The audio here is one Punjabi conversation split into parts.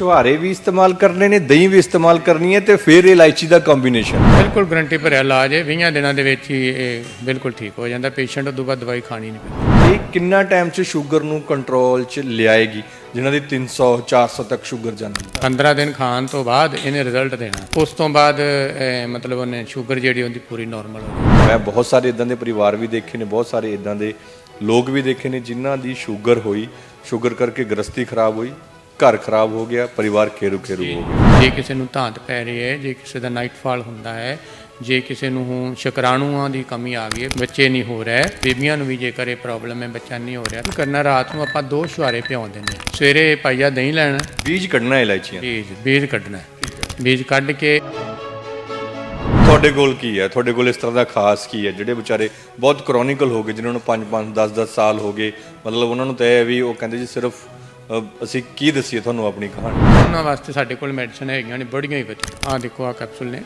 ਛੁਹਾਰੇ ਵੀ ਇਸਤੇਮਾਲ ਕਰਨੇ ਨੇ ਦਹੀਂ ਵੀ ਇਸਤੇਮਾਲ ਕਰਨੀ ਹੈ ਤੇ ਫਿਰ ਇਲਾਇਚੀ ਦਾ ਕੰਬੀਨੇਸ਼ਨ ਬਿਲਕੁਲ ਗਰੰਟੀ ਭਰਿਆ ਇਲਾਜ ਹੈ 20 ਦਿਨਾਂ ਦੇ ਵਿੱਚ ਹੀ ਇਹ ਬਿਲਕੁਲ ਠੀਕ ਹੋ ਜਾਂਦਾ ਪੇਸ਼ੈਂਟ ਉਦੋਂ ਬਾਅਦ ਦਵਾਈ ਖਾਣੀ ਨਹੀਂ ਪੈਂਦੀ। ਇਹ ਕਿੰਨਾ ਟਾਈਮ 'ਚ ਸ਼ੂਗਰ ਨੂੰ ਕੰਟਰੋਲ 'ਚ ਲਿਆਏਗੀ ਜਿਨ੍ਹਾਂ ਦੀ 300 400 ਤੱਕ ਸ਼ੂਗਰ ਜਾਂਦੀ ਹੈ? 15 ਦਿਨ ਖਾਣ ਤੋਂ ਬਾਅਦ ਇਹਨੇ ਰਿਜ਼ਲਟ ਦੇਣਾ। ਉਸ ਤੋਂ ਬਾਅਦ ਮਤਲਬ ਉਹਨੇ ਸ਼ੂਗਰ ਜਿਹੜੀ ਉਹਦੀ ਪੂਰੀ ਨਾਰਮਲ ਹੋ ਜਾਣੀ ਮੈਂ ਬਹੁਤ ਸਾਰੇ ਇਦਾਂ ਦੇ ਪਰਿਵਾਰ ਵੀ ਦੇਖੇ ਨੇ ਬਹੁਤ ਸਾਰੇ ਇਦਾਂ ਦੇ ਲੋਕ ਵੀ ਦੇਖੇ ਨੇ ਜਿਨ੍ਹਾਂ ਦੀ ਸ਼ੂਗਰ ਹੋਈ ਸ਼ੂਗਰ ਕਰਕੇ ਗ੍ਰਸਤੀ ਖਰਾਬ ਹੋਈ। ਘਰ ਖਰਾਬ ਹੋ ਗਿਆ ਪਰਿਵਾਰ ਖੇਰੂ ਖੇਰੂ ਹੋ ਗਿਆ। ਜੇ ਕਿਸੇ ਨੂੰ ਧਾਂਤ ਪੈ ਰਹੀ ਹੈ ਜੇ ਕਿਸੇ ਦਾ ਨਾਈਟਫਾਲ ਹੁੰਦਾ ਹੈ ਜੇ ਕਿਸੇ ਨੂੰ ਹੁਣ ਸ਼ੁਕਰਾਣੂਆਂ ਦੀ ਕਮੀ ਆ ਗਈ ਹੈ ਬੱਚੇ ਨਹੀਂ ਹੋ ਰਿਹਾ ਬੀਬੀਆਂ ਨੂੰ ਵੀ ਜੇਕਰ ਇਹ ਪ੍ਰੋਬਲਮ ਹੈ ਬੱਚਾ ਨਹੀਂ ਹੋ ਰਿਹਾ ਕਰਨਾ ਰਾਤ ਨੂੰ ਆਪਾਂ ਦੋ ਸ਼ੁਹਾਰੇ ਭਿਉਂ ਦਿੰਦੇ। ਸਵੇਰੇ ਪਾਈਆ ਦਹੀਂ ਲੈਣਾ। ਬੀਜ ਕੱਢਣਾ ਹੈ ਇਲਾਇਚੀਆਂ। ਬੀਜ ਬੀਜ ਕੱਢਣਾ। ਬੀਜ ਕੱਢ ਕੇ ਤੁਹਾਡੇ ਕੋਲ ਕੀ ਹੈ? ਤੁਹਾਡੇ ਕੋਲ ਇਸ ਤਰ੍ਹਾਂ ਦਾ ਖਾਸ ਕੀ ਹੈ ਜਿਹੜੇ ਵਿਚਾਰੇ ਬਹੁਤ ਕ੍ਰੋਨਿਕਲ ਹੋ ਗਏ ਜਿਨ੍ਹਾਂ ਨੂੰ 5 5 10 10 ਸਾਲ ਹੋ ਗਏ? ਮਤਲਬ ਉਹਨਾਂ ਨੂੰ ਤਾਂ ਇਹ ਵੀ ਉਹ ਕਹਿੰਦੇ ਜੀ ਸਿਰਫ ਅਸੀਂ ਕੀ ਦੱਸੀਏ ਤੁਹਾਨੂੰ ਆਪਣੀ ਕਹਾਣੀ? ਉਹਨਾਂ ਵਾਸਤੇ ਸਾਡੇ ਕੋਲ ਮੈਡੀਸਨ ਹੈਗੀਆਂ ਨੇ, ਬੜੀਆਂ ਹੀ ਵਧੀਆ। ਆਹ ਦੇਖੋ, ਆਹ ਕੈਪਸੂਲ ਨੇ।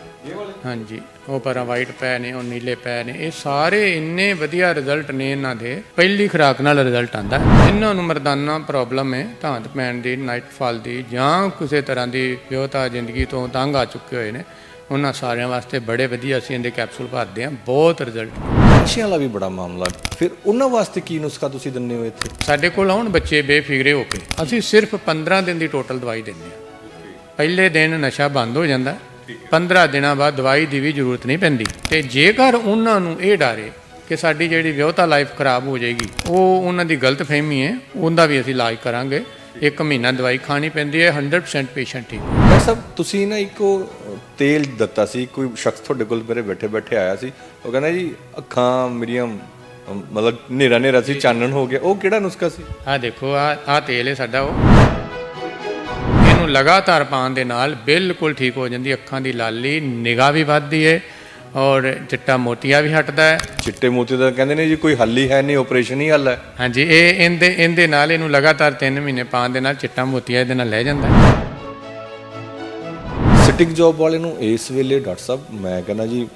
ਹਾਂਜੀ, ਉਹ ਪਰਾਂ ਵਾਈਟ ਪੈ ਨੇ, ਉਹ ਨੀਲੇ ਪੈ ਨੇ। ਇਹ ਸਾਰੇ ਇੰਨੇ ਵਧੀਆ ਰਿਜ਼ਲਟ ਨੇ ਇਹਨਾਂ ਦੇ। ਪਹਿਲੀ ਖੁਰਾਕ ਨਾਲ ਰਿਜ਼ਲਟ ਆਂਦਾ ਇਹਨਾਂ ਨੂੰ ਮਰਦਾਨਾ ਪ੍ਰੋਬਲਮ ਹੈ ਧਾਂਤ ਪੈਣ ਦੀ ਨਾਈਟ ਨਾਈਟਫਾਲ ਦੀ, ਜਾਂ ਕਿਸੇ ਤਰ੍ਹਾਂ ਦੀ ਵਿਆਹਤਾ ਜ਼ਿੰਦਗੀ ਤੋਂ ਤੰਗ ਆ ਚੁੱਕੇ ਹੋਏ ਨੇ। ਉਹਨਾਂ ਸਾਰਿਆਂ ਵਾਸਤੇ ਬੜੇ ਵਧੀਆ ਅਸੀਂ ਇਹਦੇ ਕੈਪਸੂਲ ਭਰਦੇ ਹਾਂ। ਬਹੁਤ ਰਿਜ਼ਲਟ ਨਸ਼ਿਆਂ ਦਾ ਵੀ ਬੜਾ ਮਾਮਲਾ। ਫਿਰ ਉਹਨਾਂ ਵਾਸਤੇ ਕੀ ਨੁਸਖਾ ਤੁਸੀਂ ਦਿੰਦੇ ਹੋ ਇੱਥੇ? ਸਾਡੇ ਕੋਲ ਆਉਣ ਬੱਚੇ ਬੇਫਿਕਰੇ ਹੋ ਕੇ। ਅਸੀਂ ਸਿਰਫ 15 ਦਿਨ ਦੀ ਟੋਟਲ ਦਵਾਈ ਦਿੰਦੇ ਹਾਂ। ਪਹਿਲੇ ਦਿਨ ਨਸ਼ਾ ਬੰਦ ਹੋ ਜਾਂਦਾ। 15 ਦਿਨਾਂ ਬਾਅਦ ਦਵਾਈ ਦੀ ਵੀ ਜ਼ਰੂਰਤ ਨਹੀਂ ਪੈਂਦੀ। ਤੇ ਜੇਕਰ ਉਹਨਾਂ ਨੂੰ ਇਹ ਡਾਰੇ ਕਿ ਸਾਡੀ ਜਿਹੜੀ ਵਿਆਹਤਾ ਲਾਈਫ ਖਰਾਬ ਹੋ ਜਾਏਗੀ, ਉਹ ਉਹਨਾਂ ਦੀ ਗਲਤ ਫਹਿਮੀ ਹੈ, ਉਹਦਾ ਵੀ ਅਸੀਂ ਇਲਾਜ ਕਰਾਂਗੇ। ਇੱਕ ਮਹੀਨਾ ਦਵਾਈ ਖਾਣੀ ਪੈਂਦੀ ਹੈ 100% ਪੇਸ਼ੈਂਟ ਠੀਕ। ਡਾਕਟਰ ਸਾਹਿਬ ਤੁਸੀਂ ਨਾ ਇੱਕੋ ਤੇਲ ਦਿੱਤਾ ਸੀ ਕੋਈ ਸ਼ਖਸ ਤੁਹਾਡੇ ਕੋਲ ਮੇਰੇ ਬੈਠੇ ਬੈਠੇ ਆਇਆ ਸੀ ਉਹ ਕਹਿੰਦਾ ਜੀ ਅੱਖਾਂ ਮੇਰੀਆਂ ਮਤਲਬ ਨੇਰਾ ਨੇਰਾ ਸੀ ਚਾਨਣ ਹੋ ਗਿਆ ਉਹ ਕਿਹੜਾ ਨੁਸਖਾ ਸੀ? ਆਹ ਦੇਖੋ ਆ ਆ ਤੇਲ ਹੈ ਸਾਡਾ ਉਹ। ਇਹਨੂੰ ਲਗਾਤਾਰ ਪਾਉਣ ਦੇ ਨਾਲ ਬਿਲਕੁਲ ਠੀਕ ਹੋ ਜਾਂਦੀ ਅੱਖਾਂ ਦੀ ਲਾਲੀ ਨਿਗਾਹ ਵੀ ਵੱਧਦੀ ਹੈ ਔਰ ਚਿੱਟਾ ਮੋਤੀਆ ਵੀ ਹਟਦਾ ਹੈ ਚਿੱਟੇ ਮੋਤੀ ਦਾ ਕਹਿੰਦੇ ਨੇ ਜੀ ਕੋਈ ਹੱਲ ਹੀ ਹੈ ਨਹੀਂ ਆਪਰੇਸ਼ਨ ਹੀ ਹੱਲ ਹੈ। ਹਾਂਜੀ ਇਹ ਇਹਦੇ ਇਹਦੇ ਨਾਲ ਇਹਨੂੰ ਲਗਾਤਾਰ 3 ਮਹੀਨੇ ਪਾਉਣ ਦੇ ਨਾਲ ਚਿੱਟਾ ਮੋਤੀਆ ਇਹਦੇ ਨਾਲ ਲੈ ਜਾਂਦਾ ਹੈ ਸਿਟਿੰਗ ਜੌਬ ਵਾਲੇ ਨੂੰ ਇਸ ਵੇਲੇ ਡਾਕਟਰ ਸਾਹਿਬ ਮੈਂ ਕਹਿੰਦਾ ਜੀ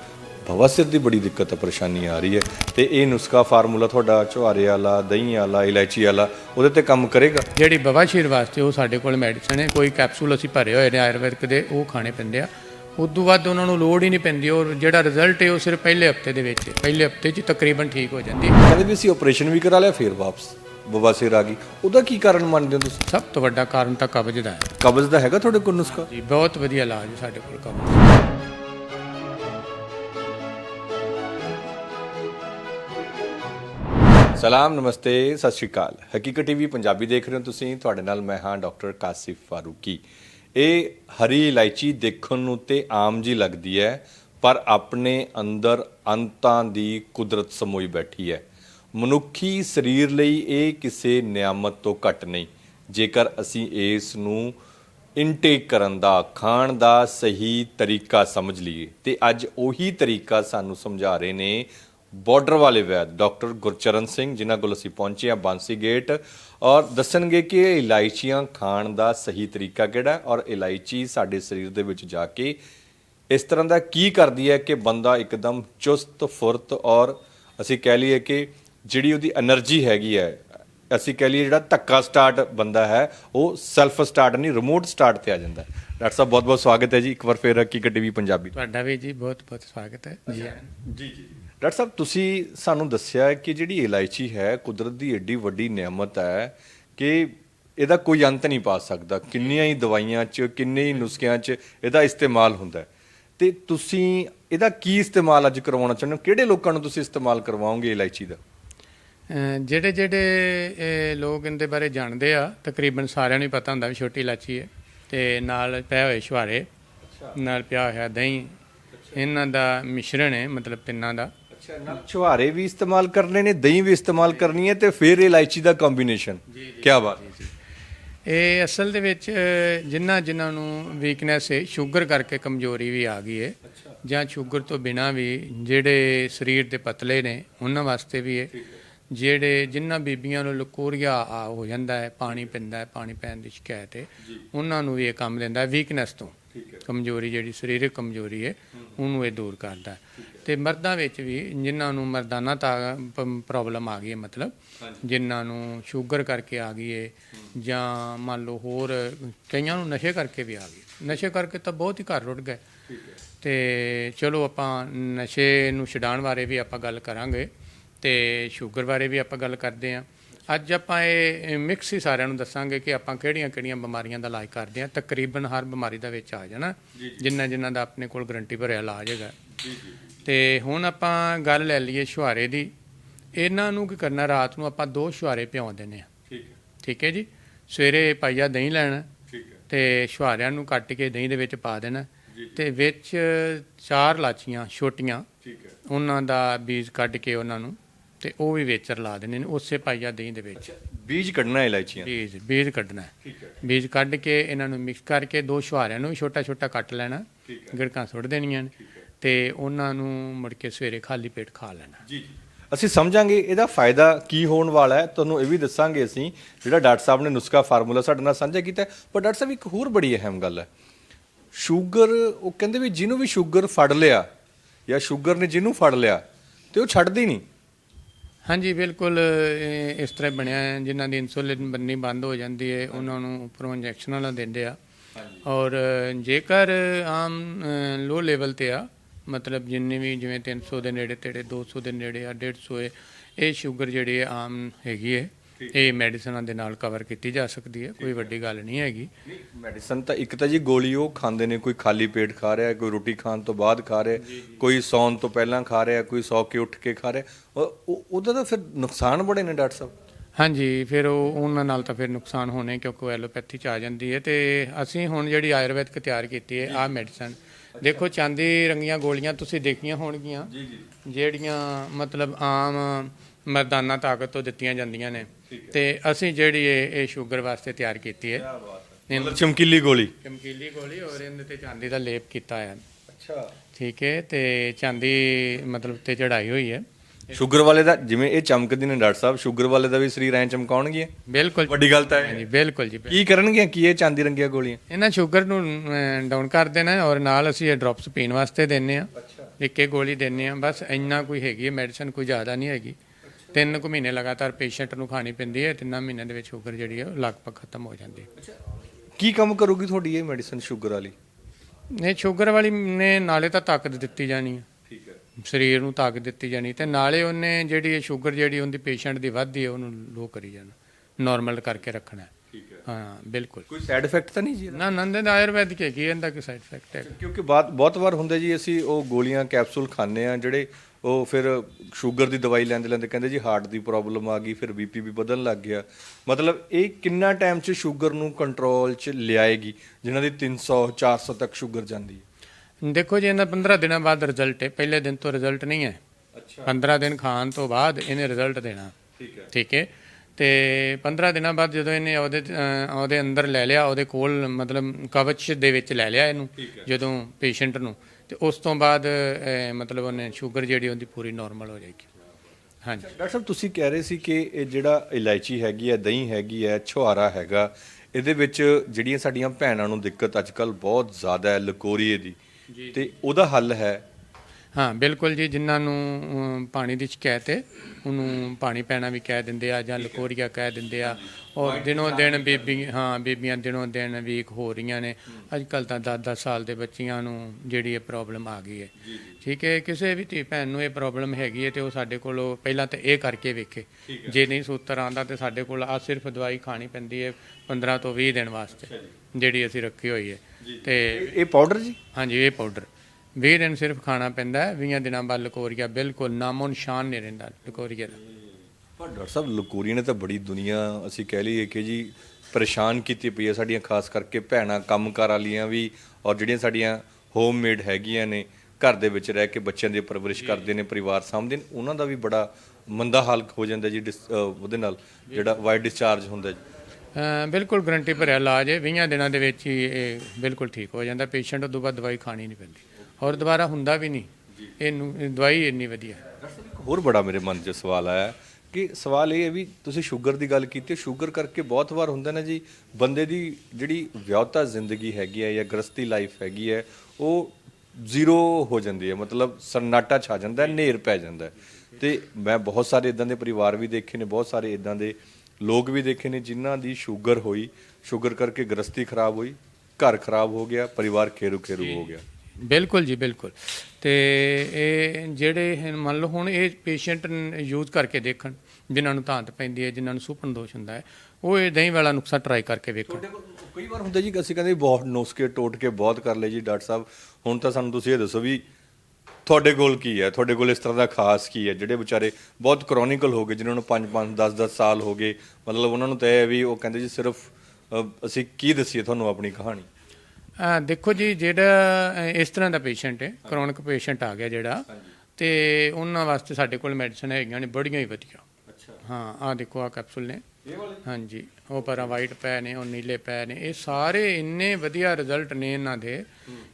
ਬਵਾਸੀਰ ਦੀ ਬੜੀ ਦਿੱਕਤ ਪਰੇਸ਼ਾਨੀ ਆ ਰਹੀ ਹੈ ਤੇ ਇਹ ਨੁਸਖਾ ਫਾਰਮੂਲਾ ਤੁਹਾਡਾ ਚੁਹਾਰੇ ਵਾਲਾ ਦਹੀਂ ਵਾਲਾ ਇਲਾਇਚੀ ਵਾਲਾ ਉਹਦੇ ਤੇ ਕੰਮ ਕਰੇਗਾ ਜਿਹੜੀ ਬਵਾਸ਼ੀਰ ਵਾਸਤੇ ਉਹ ਸਾਡੇ ਕੋਲ ਮੈਡੀਸਨ ਹੈ ਕੋਈ ਕੈਪਸੂਲ ਅਸੀਂ ਭਰੇ ਹੋਏ ਨੇ ਆਯੁਰਵੈਦਿਕ ਦੇ ਉਹ ਖਾਣੇ ਪੈਂਦੇ ਆ ਉਦੋਂ ਬਾਅਦ ਉਹਨਾਂ ਨੂੰ ਲੋੜ ਹੀ ਨਹੀਂ ਪੈਂਦੀ ਔਰ ਜਿਹੜਾ ਰਿਜ਼ਲਟ ਹੈ ਉਹ ਸਿਰਫ ਪਹਿਲੇ ਹਫ਼ਤੇ ਦੇ ਵਿੱਚ। ਪਹਿਲੇ ਹਫ਼ਤੇ 'ਚ ਤਕਰੀਬਨ ਠੀਕ ਹੋ ਜਾਂਦੀ ਹੈ। ਕਹਿੰਦੇ ਵੀ ਅਸੀਂ ਆਪਰੇਸ਼ਨ ਵੀ ਕਰਾ ਲਿਆ ਫਿਰ ਵਾਪਸ ਬਵਾਸੀਰ ਆ ਗਈ। ਉਹਦਾ ਕੀ ਕਾਰਨ ਮੰਨਦੇ ਹੋ ਤੁਸੀਂ? ਸਭ ਤੋਂ ਵੱਡਾ ਕਾਰਨ ਤਾਂ ਕਬਜ਼ ਦਾ ਹੈ। ਕਬਜ਼ ਦਾ ਹੈਗਾ ਤੁਹਾਡੇ ਕੋਲ ਨੁਸਖਾ? ਜੀ ਬਹੁਤ ਵਧੀਆ ਇਲਾਜ ਹੈ ਸਾਡੇ ਕੋਲ ਕਬਜ਼ ਸਲਾਮ ਨਮਸਤੇ ਸਤਿ ਸ਼੍ਰੀ ਅਕਾਲ। ਹਕੀਕਤ ਟੀਵੀ ਪੰਜਾਬੀ ਦੇਖ ਰਹੇ ਹੋ ਤੁਸੀਂ। ਤੁਹਾਡੇ ਨਾਲ ਮੈਂ ਹਾਂ ਡਾਕਟਰ ਕਾਸਿਫ ਫਾਰੂਕੀ। ਇਹ ਹਰੀ ਇਲਾਇਚੀ ਦੇਖਣ ਨੂੰ ਤੇ ਆਮ ਜੀ ਲੱਗਦੀ ਹੈ ਪਰ ਆਪਣੇ ਅੰਦਰ ਅੰਤਾਂ ਦੀ ਕੁਦਰਤ ਸਮੋਈ ਬੈਠੀ ਹੈ। ਮਨੁੱਖੀ ਸਰੀਰ ਲਈ ਇਹ ਕਿਸੇ ਨਿਆਮਤ ਤੋਂ ਘੱਟ ਨਹੀਂ। ਜੇਕਰ ਅਸੀਂ ਇਸ ਨੂੰ ਇਨਟੇਕ ਕਰਨ ਦਾ, ਖਾਣ ਦਾ ਸਹੀ ਤਰੀਕਾ ਸਮਝ ਲਈਏ, ਤੇ ਅੱਜ ਉਹੀ ਤਰੀਕਾ ਸਾਨੂੰ ਸਮਝਾ ਰਹੇ ਨੇ ਬਾਰਡਰ ਵਾਲੇ ਵੈਦ, ਡਾਕਟਰ ਗੁਰਚਰਨ ਸਿੰਘ, ਜਿਨ੍ਹਾਂ ਕੋਲ ਅਸੀਂ ਪਹੁੰਚੇ ਹਾਂ ਬਾਂਸੀ ਗੇਟ, ਔਰ ਦੱਸਣਗੇ ਕਿ ਇਲਾਇਚੀਆਂ ਖਾਣ ਦਾ ਸਹੀ ਤਰੀਕਾ ਕਿਹੜਾ ਔਰ ਇਲਾਇਚੀ ਸਾਡੇ ਸਰੀਰ ਦੇ ਵਿੱਚ ਜਾ ਕੇ ਇਸ ਤਰ੍ਹਾਂ ਦਾ ਕੀ ਕਰਦੀ ਹੈ ਕਿ ਬੰਦਾ ਇੱਕਦਮ ਚੁਸਤ, ਫੁਰਤ, ਔਰ ਅਸੀਂ ਕਹਿ ਲਈਏ ਕਿ ਜਿਹੜੀ ਉਹਦੀ એનર્ਜੀ ਹੈਗੀ ਹੈ ਅਸੀਂ ਕਹ ਲਈਏ ਜਿਹੜਾ ਧੱਕਾ ਸਟਾਰਟ ਬੰਦਾ ਹੈ ਉਹ ਸੈਲਫ ਸਟਾਰਟ ਨਹੀਂ ਰਿਮੋਟ ਸਟਾਰਟ ਤੇ ਆ ਜਾਂਦਾ ਹੈ। ਡਾਕਟਰ ਸਾਹਿਬ ਬਹੁਤ ਬਹੁਤ ਸਵਾਗਤ ਹੈ ਜੀ। ਇੱਕ ਵਾਰ ਫੇਰ ਹਕੀਕਤ ਟੀਵੀ ਪੰਜਾਬੀ ਤੁਹਾਡਾ ਵੀ ਜੀ ਬਹੁਤ ਬਹੁਤ ਸਵਾਗਤ ਹੈ। ਜੀ। ਜੀ ਡਾਕਟਰ ਸਾਹਿਬ ਤੁਸੀਂ ਸਾਨੂੰ ਦੱਸਿਆ ਕਿ ਜਿਹੜੀ ਇਲਾਇਚੀ ਹੈ ਕੁਦਰਤ ਦੀ ਏਡੀ ਵੱਡੀ ਨਿਆਮਤ ਹੈ ਕਿ ਇਹਦਾ ਕੋਈ ਅੰਤ ਨਹੀਂ ਪਾ ਸਕਦਾ। ਕਿੰਨੀਆਂ ਹੀ ਦਵਾਈਆਂ 'ਚ ਕਿੰਨੇ ਹੀ ਨੁਸਖਿਆਂ 'ਚ ਇਹਦਾ ਇਸਤੇਮਾਲ ਹੁੰਦਾ ਤੇ ਤੁਸੀਂ ਇਹਦਾ ਕੀ ਇਸਤੇਮਾਲ ਅੱਜ ਕਰਵਾਉਣਾ ਚਾਹੁੰਦੇ ਹੋ? ਕਿਹੜੇ ਲੋਕਾਂ ਨੂੰ ਤੁਸੀਂ ਇਸਤੇਮਾਲ ਕਰਵਾਓਗੇ ਇਲਾਇਚੀ ਦਾ? ਜਿਹੜੇ ਜਿਹੜੇ ਇਹ ਲੋਕ ਇਹਦੇ ਬਾਰੇ ਜਾਣਦੇ ਆ ਤਕਰੀਬਨ ਸਾਰਿਆਂ ਨੂੰ ਪਤਾ ਹੁੰਦਾ ਵੀ ਛੋਟੀ ਇਲਾਚੀ ਹੈ ਤੇ ਨਾਲ ਪਿਆ ਹੋਏ ਛੁਹਾਰੇ ਨਾਲ ਪਿਆ ਹੋਇਆ ਦਹੀਂ। ਇਹਨਾਂ ਦਾ ਮਿਸ਼ਰਣ ਹੈ ਮਤਲਬ ਤਿੰਨਾਂ ਦਾ। ਅੱਛਾ ਨਾਲ ਛੁਹਾਰੇ ਵੀ ਇਸਤੇਮਾਲ ਕਰਨੇ ਨੇ ਦਹੀਂ ਵੀ ਇਸਤੇਮਾਲ ਕਰਨੀ ਹੈ ਤੇ ਫਿਰ ਇਲਾਇਚੀ ਦਾ ਕੰਬੀਨੇਸ਼ਨ ਕੀ ਬਾਤ। ਇਹ ਅਸਲ ਦੇ ਵਿੱਚ ਜਿਨ੍ਹਾਂ ਜਿਨ੍ਹਾਂ ਨੂੰ ਵੀਕਨੈਸ ਹੈ ਸ਼ੂਗਰ ਕਰਕੇ ਕਮਜ਼ੋਰੀ ਵੀ ਆ ਗਈ ਹੈ। ਜਾਂ ਸ਼ੂਗਰ ਤੋਂ ਬਿਨਾ ਵੀ ਜਿਹੜੇ ਸਰੀਰ ਦੇ ਪਤਲੇ ਨੇ ਉਹਨਾਂ ਵਾਸਤੇ ਵੀ ਹੈ। ਜਿਹੜੇ ਜਿਨ੍ਹਾਂ ਬੀਬੀਆਂ ਨੂੰ ਲਕੋਰੀਆ ਆ ਹੋ ਜਾਂਦਾ ਹੈ ਪਾਣੀ ਪੈਂਦਾ ਹੈ ਪਾਣੀ ਪੈਣ ਦੀ ਸ਼ਿਕਾਇਤ ਹੈ ਉਹਨਾਂ ਨੂੰ ਵੀ ਇਹ ਕੰਮ ਦਿੰਦਾ ਹੈ ਵੀਕਨੈਸ ਤੋਂ। ਕਮਜ਼ੋਰੀ ਜਿਹੜੀ ਸਰੀਰਕ ਕਮਜ਼ੋਰੀ ਹੈ ਉਹਨੂੰ ਇਹ ਦੂਰ ਕਰਦਾ ਹੈ। ਤੇ ਮਰਦਾਂ ਵਿੱਚ ਵੀ ਜਿਨ੍ਹਾਂ ਨੂੰ ਮਰਦਾਨਾ ਤਾਂ ਪ੍ਰੋਬਲਮ ਆ ਗਈ ਹੈ ਮਤਲਬ ਜਿਨ੍ਹਾਂ ਨੂੰ ਸ਼ੂਗਰ ਕਰਕੇ ਆ ਗਈ ਹੈ ਜਾਂ ਮੰਨ ਲਓ ਹੋਰ ਕਈਆਂ ਨੂੰ ਨਸ਼ੇ ਕਰਕੇ ਵੀ ਆ ਗਈ ਨਸ਼ੇ ਕਰਕੇ ਤਾਂ ਬਹੁਤ ਹੀ ਘਰ ਰੁੜ ਗਏ। ਤੇ ਚਲੋ ਆਪਾਂ ਨਸ਼ੇ ਨੂੰ ਛਡਾਉਣ ਬਾਰੇ ਵੀ ਆਪਾਂ ਗੱਲ ਕਰਾਂਗੇ। ਤੇ ਸ਼ੂਗਰ ਬਾਰੇ ਵੀ ਆਪਾਂ ਗੱਲ ਕਰਦੇ ਹਾਂ। ਅੱਜ ਆਪਾਂ ਇਹ ਮਿਕਸ ਹੀ ਸਾਰਿਆਂ ਨੂੰ ਦੱਸਾਂਗੇ ਕਿ ਆਪਾਂ ਕਿਹੜੀਆਂ-ਕਿਹੜੀਆਂ ਬਿਮਾਰੀਆਂ ਦਾ ਇਲਾਜ ਕਰਦੇ ਹਾਂ। ਤਕਰੀਬਨ ਹਰ ਬਿਮਾਰੀ ਦਾ ਵਿੱਚ ਆ ਜਾਣਾ। ਜਿੰਨਾ ਜਿੰਨਾ ਦਾ ਆਪਣੇ ਕੋਲ ਗਰੰਟੀ ਭਰਿਆ ਇਲਾਜ ਹੈਗਾ। ਤੇ ਹੁਣ ਆਪਾਂ ਗੱਲ ਲੈ ਲਈਏ ਛੁਹਾਰੇ ਦੀ। ਇਹਨਾਂ ਨੂੰ ਕੀ ਕਰਨਾ ਰਾਤ ਨੂੰ ਆਪਾਂ ਦੋ ਛੁਹਾਰੇ ਭਿਉਂ ਦਿੰਦੇ ਆ ਠੀਕ ਹੈ। ਠੀਕ ਹੈ ਜੀ? ਸਵੇਰੇ ਪਾਈਆ ਦਹੀਂ ਲੈਣਾ। ਠੀਕ ਹੈ। ਤੇ ਛੁਹਾਰਿਆਂ ਨੂੰ ਕੱਟ ਕੇ ਦਹੀਂ ਦੇ ਵਿੱਚ ਪਾ ਦੇਣਾ। ਤੇ ਵਿੱਚ ਚਾਰ ਲਾਚੀਆਂ ਛੋਟੀਆਂ। ਠੀਕ ਹੈ। ਉਹਨਾਂ ਦਾ ਬੀਜ ਕੱਢ ਕੇ ਉਹਨਾਂ ਨੂੰ ਤੇ ਉਹ ਵੀ ਵਿੱਚ ਰਲਾ ਦੇਣੇ ਨੇ ਉਸੇ ਪਾਈਆ ਦਹੀਂ ਦੇ ਵਿੱਚ। ਬੀਜ ਕੱਢਣਾ ਇਲਾਇਚੀਆਂ? ਦਾ। ਬੀਜ ਬੀਜ ਕੱਢਣਾ। ਹੈ। ਠੀਕ ਹੈ। ਬੀਜ ਕੱਢ ਕੇ ਇਹਨਾਂ ਨੂੰ ਮਿਕਸ ਕਰਕੇ ਦੋ ਛੁਹਾਰਿਆਂ ਨੂੰ ਛੋਟਾ ਛੋਟਾ ਕੱਟ ਲੈਣਾ ਠੀਕ ਗਿੜਕਾਂ ਸੁੱਟ ਦੇਣੀਆਂ ਨੇ ਤੇ ਉਹਨਾਂ ਨੂੰ ਮੁੜ ਕੇ ਸਵੇਰੇ ਖਾਲੀ ਪੇਟ ਖਾ ਲੈਣਾ। ਜੀ। ਅਸੀਂ ਸਮਝਾਂਗੇ ਇਹਦਾ ਫਾਇਦਾ ਕੀ ਹੋਣ ਵਾਲਾ ਹੈ ਤੁਹਾਨੂੰ ਇਹ ਵੀ ਦੱਸਾਂਗੇ ਅਸੀਂ। ਜਿਹੜਾ ਡਾਕਟਰ ਸਾਹਿਬ ਨੇ ਨੁਸਖਾ ਫਾਰਮੂਲਾ ਸਾਡੇ ਨਾਲ ਸਾਂਝਾ ਕੀਤਾ ਹੈ। ਪਰ ਡਾਕਟਰ ਸਾਹਿਬ ਇੱਕ ਹੋਰ ਬੜੀ ਅਹਿਮ ਗੱਲ ਹੈ। ਸ਼ੂਗਰ ਉਹ ਕਹਿੰਦੇ ਵੀ ਜਿਹਨੂੰ ਵੀ ਸ਼ੂਗਰ ਫੜ ਲਿਆ ਜਾਂ ਸ਼ੂਗਰ ਨੇ ਜਿਹਨੂੰ ਫੜ ਲਿਆ ਤੇ ਉਹ ਛੱਡਦੀ ਨਹੀਂ। ਹਾਂਜੀ ਬਿਲਕੁਲ ਇਹ ਇਸ ਤਰ੍ਹਾਂ ਬਣਿਆ ਹੈ। ਜਿਨ੍ਹਾਂ ਦੀ ਇਨਸੂਲਿਨ ਬੰਨੀ ਬੰਦ ਹੋ ਜਾਂਦੀ ਹੈ ਉਹਨਾਂ ਨੂੰ ਉੱਪਰੋਂ ਇੰਜੈਕਸ਼ਨ ਵਾਲਾ ਦਿੰਦੇ ਆ। ਔਰ ਜੇਕਰ ਆਮ ਲੋ ਲੈਵਲ ਤੇ ਆ ਮਤਲਬ ਜਿੰਨੇ ਵੀ ਜਿਵੇਂ 300 ਦੇ ਨੇੜੇ ਤੇੜੇ 200 ਦੇ ਨੇੜੇ ਆ 150 ਹੈ ਇਹ ਸ਼ੂਗਰ ਜਿਹੜੀ ਆਮ ਹੈਗੀ ਹੈ। ਇਹ ਮੈਡੀਸਨਾਂ ਦੇ ਨਾਲ ਕਵਰ ਕੀਤੀ ਜਾ ਸਕਦੀ ਹੈ ਕੋਈ ਵੱਡੀ ਗੱਲ ਨਹੀਂ ਹੈਗੀ। ਮੈਡੀਸਨ ਤਾਂ ਇੱਕ ਤਾਂ ਜੀ ਗੋਲੀ ਉਹ ਖਾਂਦੇ ਨੇ ਕੋਈ ਖਾਲੀ ਪੇਟ ਖਾ ਰਿਹਾ ਕੋਈ ਰੋਟੀ ਖਾਣ ਤੋਂ ਬਾਅਦ ਖਾ ਰਿਹਾ ਕੋਈ ਸੌਣ ਤੋਂ ਪਹਿਲਾਂ ਖਾ ਰਿਹਾ ਕੋਈ ਸੌ ਕੇ ਉੱਠ ਕੇ ਖਾ ਰਿਹਾ। ਉਹ- ਉਹ- ਉਹਦਾ ਤਾਂ ਫਿਰ ਨੁਕਸਾਨ ਬੜੇ ਨੇ ਡਾਕਟਰ ਸਾਹਿਬ। ਹਾਂਜੀ ਫਿਰ ਉਹ ਉਹਨਾਂ ਨਾਲ ਤਾਂ ਫਿਰ ਨੁਕਸਾਨ ਹੋਣੇ ਕਿਉਂਕਿ ਉਹ ਐਲੋਪੈਥੀ ਚ ਆ ਜਾਂਦੀ ਹੈ ਤੇ ਅਸੀਂ ਹੁਣ ਜਿਹੜੀ ਆਯੁਰਵੈਦਿਕ ਤਿਆਰ ਕੀਤੀ ਹੈ ਆਹ ਮੈਡੀਸਨ। ਦੇਖੋ ਚਾਂਦੀ ਰੰਗੀਆਂ ਗੋਲੀਆਂ ਤੁਸੀਂ ਦੇਖੀਆਂ ਹੋਣਗੀਆਂ ਜਿਹੜੀਆਂ ਮਤਲਬ ਆਮ ਮਰਦਾਨਾ ਤਾਕਤ ਤੋਂ ਦਿੱਤੀਆਂ ਜਾਂਦੀਆਂ ਨੇ। ਤੇ ਅਸੀਂ ਜਿਹੜੀ ਇਹ ਇਹ ਸ਼ੂਗਰ ਵਾਸਤੇ ਤਿਆਰ ਕੀਤੀ ਹੈ। ਮਤਲਬ ਚਮਕੀਲੀ ਗੋਲੀ। ਚਮਕੀਲੀ ਗੋਲੀ ਔਰ ਇਹਦੇ ਤੇ ਚਾਂਦੀ ਦਾ ਲੇਪ ਕੀਤਾ ਹੈ ਅੱਛਾ। ਠੀਕ ਹੈ ਤੇ ਚਾਂਦੀ ਮਤਲਬ ਤੇ ਚੜਾਈ ਹੋਈ ਹੈ। ਸ਼ੂਗਰ ਵਾਲੇ ਦਾ ਜਿਵੇਂ ਇਹ ਚਮਕਦੀ ਨੇ ਡਾਕਟਰ ਸਾਹਿਬ ਸ਼ੂਗਰ ਵਾਲੇ ਦਾ ਵੀ ਸਰੀਰ ਐਂ ਚਮਕਾਉਣਗੇ ਬਿਲਕੁਲ। ਵੱਡੀ ਗੱਲ ਤਾਂ ਇਹ ਹਾਂਜੀ ਬਿਲਕੁਲ ਜੀ। ਕੀ ਕਰਨਗੇ ਕੀ ਇਹ ਚਾਂਦੀ ਰੰਗੀਆਂ ਗੋਲੀਆਂ? ਇਹਨਾਂ ਸ਼ੂਗਰ ਨੂੰ ਡਾਊਨ ਕਰ ਦੇਣਾ ਹੈ ਔਰ ਨਾਲ ਅਸੀਂ ਇਹ ਡ੍ਰੌਪਸ ਪੀਣ ਵਾਸਤੇ ਦਿੰਨੇ ਆ ਅੱਛਾ। ਇੱਕ ਇੱਕ ਗੋਲੀ ਦਿੰਨੇ ਆ ਬਸ ਇੰਨਾ ਕੋਈ ਹੈਗੀ ਹੈ ਮੈਡੀਸਨ ਕੋਈ ਜ਼ਿਆਦਾ ਨਹੀਂ ਹੈਗੀ। ਤਿੰਨ ਕੁ ਮਹੀਨੇ ਲਗਾਤਾਰ ਪੇਸ਼ੈਂਟ ਨੂੰ ਖਾਣੀ ਪੈਂਦੀ ਹੈ ਤਿੰਨਾਂ ਮਹੀਨਿਆਂ ਦੇ ਵਿੱਚ ਸ਼ੂਗਰ ਜਿਹੜੀ ਹੈ ਉਹ ਲਗਭਗ ਖਤਮ ਹੋ ਜਾਂਦੀ ਹੈ। ਕੀ ਕੰਮ ਕਰੂਗੀ ਤੁਹਾਡੀ ਇਹ ਮੈਡੀਸਨ ਸ਼ੂਗਰ ਵਾਲੀ? ਇਹ ਸ਼ੂਗਰ ਵਾਲੀ ਨੇ ਨਾਲੇ ਤਾਂ ਤਾਕਤ ਦਿੱਤੀ ਜਾਣੀ ਹੈ। ਠੀਕ ਹੈ। ਸਰੀਰ ਨੂੰ ਤਾਕਤ ਦਿੱਤੀ ਜਾਣੀ ਤੇ ਨਾਲੇ ਉਹਨੇ ਜਿਹੜੀ ਇਹ ਸ਼ੂਗਰ ਜਿਹੜੀ ਉਹਦੀ ਪੇਸ਼ੈਂਟ ਦੀ ਵੱਧਦੀ ਹੈ ਉਹਨੂੰ ਲੋ ਕਰੀ ਜਾਣਾ। ਨਾਰਮਲ ਕਰਕੇ ਰੱਖਣਾ ਹੈ। ਠੀਕ ਹੈ। ਹਾਂ ਬਿਲਕੁਲ। ਕੋਈ ਸਾਈਡ ਇਫੈਕਟ ਤਾਂ ਨਹੀਂ ਜੀ? ਨਾ ਨੰਦ ਦਾ ਆਯੁਰਵੈਦਿਕ ਹੈਗੀ ਹੈ, ਇਹਦਾ ਕੀ ਸਾਈਡ ਇਫੈਕਟ ਹੈ। ਕਿਉਂਕਿ ਬਾਤ ਬਹੁਤ ਵਾਰ ਹੁੰਦਾ ਜੀ ਅਸੀਂ ਉਹ ਗੋਲੀਆਂ ਕੈਪਸੂਲ ਖਾਂਦੇ ਆ ਜਿਹੜੇ ਉਹ ਫਿਰ ਸ਼ੂਗਰ ਦੀ ਦਵਾਈ ਲੈਂਦੇ ਲੈਂਦੇ ਕਹਿੰਦੇ ਜੀ ਹਾਰਟ ਦੀ ਪ੍ਰੋਬਲਮ ਆ ਗਈ ਫਿਰ ਬੀਪੀ ਵੀ ਵਧਣ ਲੱਗ ਗਿਆ। ਮਤਲਬ ਇਹ ਕਿੰਨਾ ਟਾਈਮ 'ਚ ਸ਼ੂਗਰ ਨੂੰ ਕੰਟਰੋਲ 'ਚ ਲਿਆਏਗੀ ਜਿਨ੍ਹਾਂ ਦੀ 300 400 ਤੱਕ ਸ਼ੂਗਰ ਜਾਂਦੀ ਹੈ? ਦੇਖੋ ਜੀ ਇਹਨਾਂ 15 ਦਿਨਾਂ ਬਾਅਦ ਰਿਜ਼ਲਟ ਹੈ। ਪਹਿਲੇ ਦਿਨ ਤੋਂ ਰਿਜ਼ਲਟ ਨਹੀਂ ਹੈ। ਅੱਛਾ। 15 ਦਿਨ ਖਾਣ ਤੋਂ ਬਾਅਦ ਇਹਨੇ ਰਿਜ਼ਲਟ ਦੇਣਾ। ਠੀਕ ਹੈ। ਠੀਕ ਹੈ। ਤੇ 15 ਦਿਨਾਂ ਬਾਅਦ ਜਦੋਂ ਇਹਨੇ ਉਹਦੇ ਉਹਦੇ ਅੰਦਰ ਲੈ ਲਿਆ ਉਹਦੇ ਕੋਲ ਮਤਲਬ ਕਵਚ ਦੇ ਵਿੱਚ ਲੈ ਲਿਆ ਇਹਨੂੰ। ਜਦੋਂ ਪੇਸ਼ੈਂਟ ਨੂੰ। ਤੇ ਉਸ ਤੋਂ ਬਾਅਦ ਅਹ, ਮਤਲਬ ਉਹਨੇ ਸ਼ੂਗਰ ਜਿਹੜੀ ਉਹਦੀ ਪੂਰੀ ਨਾਰਮਲ ਹੋ ਜਾਏਗੀ। ਹਾਂਜੀ। ਡਾਕਟਰ ਸਾਹਿਬ ਤੁਸੀਂ ਕਹਿ ਰਹੇ ਸੀ ਕਿ ਇਹ ਜਿਹੜਾ ਇਲਾਇਚੀ ਹੈਗੀ ਹੈ ਦਹੀਂ ਹੈਗੀ ਹੈ ਛੁਹਾਰਾ ਹੈਗਾ ਇਹਦੇ ਵਿੱਚ ਜਿਹੜੀਆਂ ਸਾਡੀਆਂ ਭੈਣਾਂ ਨੂੰ ਦਿੱਕਤ ਅੱਜਕੱਲ ਬਹੁਤ ਜ਼ਿਆਦਾ ਹੈ ਲਕੋਰੀਏ ਦੀ। ਤੇ ਉਹਦਾ ਹੱਲ ਹੈ ਹਾਂ ਬਿਲਕੁਲ ਜੀ ਜਿਨ੍ਹਾਂ ਨੂੰ ਪਾਣੀ ਦੀ ਸ਼ਿਕਾਇਤ ਹੈ ਉਹਨੂੰ ਪਾਣੀ ਪੈਣਾ ਵੀ ਕਹਿ ਦਿੰਦੇ ਆ ਜਾਂ ਲਕੋਰੀਆ ਕਹਿ ਦਿੰਦੇ ਆ। ਔਰ ਦਿਨੋਂ ਦਿਨ ਬੀਬੀ ਹਾਂ ਬੀਬੀਆਂ ਦਿਨੋਂ ਦਿਨ ਵੀਕ ਹੋ ਰਹੀਆਂ ਨੇ। ਅੱਜ ਕੱਲ ਤਾਂ 10-10 ਸਾਲ ਦੇ ਬੱਚੀਆਂ ਨੂੰ ਜਿਹੜੀ ਇਹ ਪ੍ਰੋਬਲਮ ਆ ਗਈ ਹੈ। ਠੀਕ ਹੈ ਕਿਸੇ ਵੀ ਧੀ ਭੈਣ ਨੂੰ ਇਹ ਪ੍ਰੋਬਲਮ ਹੈਗੀ ਹੈ ਤੇ ਉਹ ਸਾਡੇ ਕੋਲ ਪਹਿਲਾਂ ਤਾਂ ਇਹ ਕਰਕੇ ਵੇਖੇ। ਜੇ ਨਹੀਂ ਸੂਤਰ ਆਂਦਾ ਤੇ ਸਾਡੇ ਕੋਲ ਆ ਸਿਰਫ ਦਵਾਈ ਖਾਣੀ ਪੈਂਦੀ ਹੈ 15 ਤੋਂ 20 ਦਿਨ ਵਾਸਤੇ ਜਿਹੜੀ ਅਸੀਂ ਰੱਖੀ ਹੋਈ ਹੈ। ਤੇ ਇਹ ਪਾਊਡਰ ਜੀ? ਹਾਂਜੀ ਇਹ ਪਾਊਡਰ 20 ਦਿਨ ਸਿਰਫ ਖਾਣਾ ਪੈਂਦਾ ਹੈ 20 ਦਿਨਾਂ ਬਾਅਦ ਲਕੋਰੀਆ ਬਿਲਕੁਲ ਨਾਮੋ ਨਿਸ਼ਾਨ ਨਹੀਂ ਰਹਿੰਦਾ ਲਕੋਰੀਆ ਦਾ। ਪਰ ਡਾਕਟਰ ਸਾਹਿਬ ਲਕੋਰੀਆ ਨੇ ਤਾਂ ਬੜੀ ਦੁਨੀਆ ਅਸੀਂ ਕਹਿ ਲਈਏ ਕਿ ਜੀ ਪਰੇਸ਼ਾਨ ਕੀਤੀ ਪਈ ਹੈ ਸਾਡੀਆਂ ਖਾਸ ਕਰਕੇ ਭੈਣਾਂ ਕੰਮਕਾਰ ਵਾਲੀਆਂ ਵੀ ਔਰ ਜਿਹੜੀਆਂ ਸਾਡੀਆਂ ਹੋਮਮੇਡ ਹੈਗੀਆਂ ਨੇ ਘਰ ਦੇ ਵਿੱਚ ਰਹਿ ਕੇ ਬੱਚਿਆਂ ਦੀ ਪਰਵਰਿਸ਼ ਕਰਦੇ ਨੇ ਪਰਿਵਾਰ ਸਾਂਭਦੇ ਨੇ ਉਹਨਾਂ ਦਾ ਵੀ ਬੜਾ ਮੰਦਾ ਹਾਲ ਹੋ ਜਾਂਦਾ ਜੀ ਉਹਦੇ ਨਾਲ ਜਿਹੜਾ ਵਾਈਟ ਡਿਸਚਾਰਜ ਹੁੰਦਾ ਜੀ। ਬਿਲਕੁਲ ਗਰੰਟੀ ਭਰਿਆ ਇਲਾਜ ਹੈ 20 ਦਿਨਾਂ ਦੇ ਵਿੱਚ ਹੀ ਇਹ ਬਿਲਕੁਲ ਠੀਕ ਹੋ ਜਾਂਦਾ ਪੇਸ਼ੈਂਟ ਤੋਂ ਬਾਅਦ ਦਵਾਈ ਖਾਣੀ ਨਹੀਂ ਪੈਂਦੀ। ਔਰ ਦੁਬਾਰਾ ਹੁੰਦਾ ਵੀ ਨਹੀਂ। ਇਹਨੂੰ ਇਹ ਦਵਾਈ ਇੰਨੀ ਵਧੀਆ। ਹੈ। ਹੋਰ ਬੜਾ ਮੇਰੇ ਮਨ 'ਚ ਸਵਾਲ ਆਇਆ ਕਿ ਸਵਾਲ ਇਹ ਹੈ ਵੀ ਤੁਸੀਂ ਸ਼ੂਗਰ ਦੀ ਗੱਲ ਕੀਤੀ ਸ਼ੂਗਰ ਕਰਕੇ ਬਹੁਤ ਵਾਰ ਹੁੰਦਾ ਨਾ ਜੀ। ਬੰਦੇ ਦੀ ਜਿਹੜੀ ਵਿਆਹਤਾ ਜ਼ਿੰਦਗੀ ਹੈਗੀ ਹੈ ਜਾਂ ਗ੍ਰਸਤੀ ਲਾਈਫ ਹੈਗੀ ਹੈ ਉਹ ਜ਼ੀਰੋ ਹੋ ਜਾਂਦੀ ਹੈ। ਮਤਲਬ ਸન્ਨਾਟਾ ਛਾ ਜਾਂਦਾ ਹੈ ਹਨੇਰ ਪੈ ਜਾਂਦਾ ਹੈ। ਤੇ ਮੈਂ ਬਹੁਤ ਸਾਰੇ ਇਦਾਂ ਦੇ ਪਰਿਵਾਰ ਵੀ ਦੇਖੇ ਨੇ ਬਹੁਤ ਸਾਰੇ ਇਦਾਂ ਦੇ ਲੋਕ ਵੀ ਦੇਖੇ ਨੇ ਜਿਨ੍ਹਾਂ ਦੀ ਸ਼ੂਗਰ ਹੋਈ। ਸ਼ੂਗਰ ਕਰਕੇ ਗ੍ਰਸਤੀ ਖਰਾਬ ਹੋਈ ਘਰ ਖਰਾਬ ਹੋ ਗਿਆ ਪਰਿਵਾਰ ਖੇਰੂ ਖੇਰੂ ਹੋ ਗਿਆ। ਬਿਲਕੁਲ ਜੀ ਬਿਲਕੁਲ। ਤੇ ਇਹ ਜਿਹੜੇ ਹਨ, ਮੰਨ ਲਓ ਹੁਣ ਇਹ ਪੇਸ਼ੈਂਟ ਯੂਜ਼ ਕਰਕੇ ਦੇਖਣ ਜਿਨ੍ਹਾਂ ਨੂੰ ਧਾਂਤ ਪੈਂਦੀ ਹੈ ਜਿਨ੍ਹਾਂ ਨੂੰ ਸੁਪਨ ਦੋਸ਼ ਹੁੰਦਾ ਹੈ ਉਹ ਇਹ ਦਹੀਂ ਵਾਲਾ ਨੁਸਖਾ ਟਰਾਈ ਕਰਕੇ ਵੇਖਣ। ਤੁਹਾਡੇ ਕੋਲ ਕਈ ਵਾਰ ਹੁੰਦਾ ਜੀ ਕਿ ਅਸੀਂ ਕਹਿੰਦੇ ਬਹੁਤ ਨੁਸਖੇ ਟੋਟ ਕੇ ਬਹੁਤ ਕਰ ਲਏ ਜੀ ਡਾਕਟਰ ਸਾਹਿਬ। ਹੁਣ ਤਾਂ ਸਾਨੂੰ ਤੁਸੀਂ ਇਹ ਦੱਸੋ ਵੀ ਤੁਹਾਡੇ ਕੋਲ ਕੀ ਹੈ? ਤੁਹਾਡੇ ਕੋਲ ਇਸ ਤਰ੍ਹਾਂ ਦਾ ਖਾਸ ਕੀ ਹੈ? ਜਿਹੜੇ ਵਿਚਾਰੇ ਬਹੁਤ ਕ੍ਰੋਨਿਕਲ ਹੋ ਗਏ ਜਿਨ੍ਹਾਂ ਨੂੰ 5 5 10 10 ਸਾਲ ਹੋ ਗਏ ਮਤਲਬ ਉਹਨਾਂ ਨੂੰ ਤਾਂ ਇਹ ਹੈ ਵੀ ਉਹ ਕਹਿੰਦੇ ਜੀ ਸਿਰਫ ਅ, ਅਸੀਂ ਕੀ ਦਸੀਏ ਤੁਹਾਨੂੰ ਆਪਣੀ ਕਹਾਣੀ? ਦੇਖੋ ਜੀ ਜਿਹੜਾ ਇਸ ਤਰ੍ਹਾਂ ਦਾ ਪੇਸ਼ੈਂਟ ਹੈ ਕ੍ਰੋਨਿਕ ਪੇਸ਼ੈਂਟ ਆ ਗਿਆ ਜਿਹੜਾ। ਤੇ ਉਹਨਾਂ ਵਾਸਤੇ ਸਾਡੇ ਕੋਲ ਮੈਡੀਸਨ ਹੈਗੀਆਂ ਨੇ ਬੜੀਆਂ ਹੀ ਵਧੀਆ। ਅੱਛਾ। ਹਾਂ ਆ ਦੇਖੋ ਆ ਕੈਪਸੂਲ ਨੇ। ਹਾਂਜੀ ਉਹ ਪਰਾਂ ਵਾਈਟ ਪੈ ਨੇ ਉਹ ਨੀਲੇ ਪੈ ਨੇ ਇਹ ਸਾਰੇ ਇੰਨੇ ਵਧੀਆ ਰਿਜ਼ਲਟ ਨੇ ਇਹਨਾਂ ਦੇ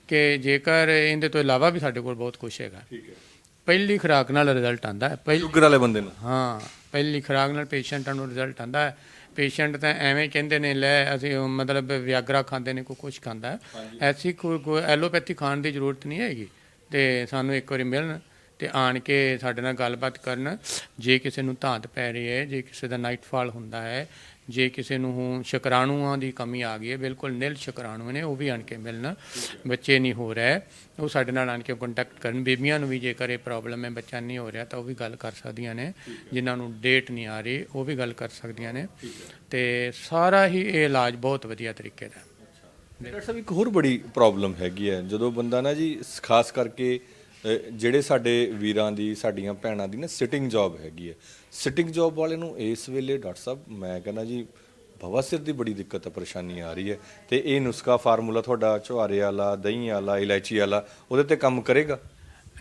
ਕਿ ਜੇਕਰ ਇਹਦੇ ਤੋਂ ਇਲਾਵਾ ਵੀ ਸਾਡੇ ਕੋਲ ਬਹੁਤ ਕੁਝ ਹੈਗਾ। ਠੀਕ ਹੈ। ਪਹਿਲੀ ਖੁਰਾਕ ਨਾਲ ਰਿਜ਼ਲਟ ਆਂਦਾ ਹੈ ਪਹਿਲੀ ਸ਼ੂਗਰ ਵਾਲੇ ਬੰਦੇ ਨੂੰ? ਹਾਂ ਪਹਿਲੀ ਖੁਰਾਕ ਨਾਲ ਪੇਸ਼ੈਂਟਾਂ ਨੂੰ ਰਿਜ਼ਲਟ ਆਂਦਾ ਹੈ। ਪੇਸ਼ੈਂਟ ਤਾਂ ਐਵੇਂ ਕਹਿੰਦੇ ਨੇ ਲੈ ਅਸੀਂ ਉਹ ਮਤਲਬ ਵਿਆਗਰਾ ਖਾਂਦੇ ਨੇ ਕੋਈ ਕੁਝ ਖਾਂਦਾ। ਹੈ ਐਸੀ ਕੋਈ ਕੋਈ ਐਲੋਪੈਥੀ ਖਾਣ ਦੀ ਜ਼ਰੂਰਤ ਨਹੀਂ ਹੈਗੀ। ਤੇ ਸਾਨੂੰ ਇੱਕ ਵਾਰੀ ਮਿਲਣ ਤੇ ਆਣ ਕੇ ਸਾਡੇ ਨਾਲ ਗੱਲਬਾਤ ਕਰਨ। ਜੇ ਕਿਸੇ ਨੂੰ ਧਾਂਤ ਪੈ ਰਹੀ ਹੈ ਜੇ ਕਿਸੇ ਦਾ ਨਾਈਟਫਾਲ ਹੁੰਦਾ ਹੈ ਜੇ ਕਿਸੇ ਨੂੰ ਹੁਣ ਸ਼ੁਕਰਾਣੂਆਂ ਦੀ ਕਮੀ ਆ ਗਈ ਹੈ, ਬਿਲਕੁਲ ਨਿਲ ਸ਼ੁਕਰਾਣੂ ਨੇ, ਉਹ ਵੀ ਆਣ ਕੇ ਮਿਲਣ। ਬੱਚੇ ਨਹੀਂ ਹੋ ਰਹੇ, ਉਹ ਸਾਡੇ ਨਾਲ ਆਣ ਕੇ ਕੰਟੈਕਟ ਕਰਨ। ਬੀਬੀਆਂ ਨੂੰ ਵੀ ਜੇਕਰ ਇਹ ਪ੍ਰੋਬਲਮ ਹੈ, ਬੱਚਾ ਨਹੀਂ ਹੋ ਰਿਹਾ ਤਾਂ ਉਹ ਵੀ ਗੱਲ ਕਰ ਸਕਦੀਆਂ ਨੇ। ਜਿਨ੍ਹਾਂ ਨੂੰ ਡੇਟ ਨਹੀਂ ਆ ਰਹੀ, ਉਹ ਵੀ ਗੱਲ ਕਰ ਸਕਦੀਆਂ ਨੇ। ਤੇ ਸਾਰਾ ਹੀ ਇਹ ਇਲਾਜ ਬਹੁਤ ਵਧੀਆ ਤਰੀਕੇ ਦਾ ਡਾਕਟਰ ਸਾਹਿਬ, ਇੱਕ ਹੋਰ ਬੜੀ ਪ੍ਰੋਬਲਮ ਹੈਗੀ ਹੈ। ਜਦੋਂ ਬੰਦਾ ਨਾ ਜੀ ਖਾਸ ਕਰਕੇ ਜਿਹੜੇ ਸਾਡੇ ਵੀਰਾਂ ਦੀ ਸਾਡੀਆਂ ਭੈਣਾਂ ਦੀ ਨਾ ਸਿਟਿੰਗ ਜੌਬ ਹੈਗੀ ਹੈ। ਸਿਟਿੰਗ ਜੌਬ ਵਾਲੇ ਨੂੰ ਇਸ ਵੇਲੇ ਡਾਕਟਰ ਸਾਹਿਬ ਮੈਂ ਕਹਿੰਦਾ ਜੀ ਬਵਾਸੀਰ ਦੀ ਬੜੀ ਦਿੱਕਤ ਹੈ ਪਰੇਸ਼ਾਨੀ ਆ ਰਹੀ ਹੈ। ਤੇ ਇਹ ਨੁਸਖਾ ਫਾਰਮੂਲਾ ਤੁਹਾਡਾ ਚੁਹਾਰੇ ਵਾਲਾ ਦਹੀਂ ਵਾਲਾ ਇਲਾਇਚੀ ਵਾਲਾ ਉਹਦੇ ਤੇ ਕੰਮ ਕਰੇਗਾ?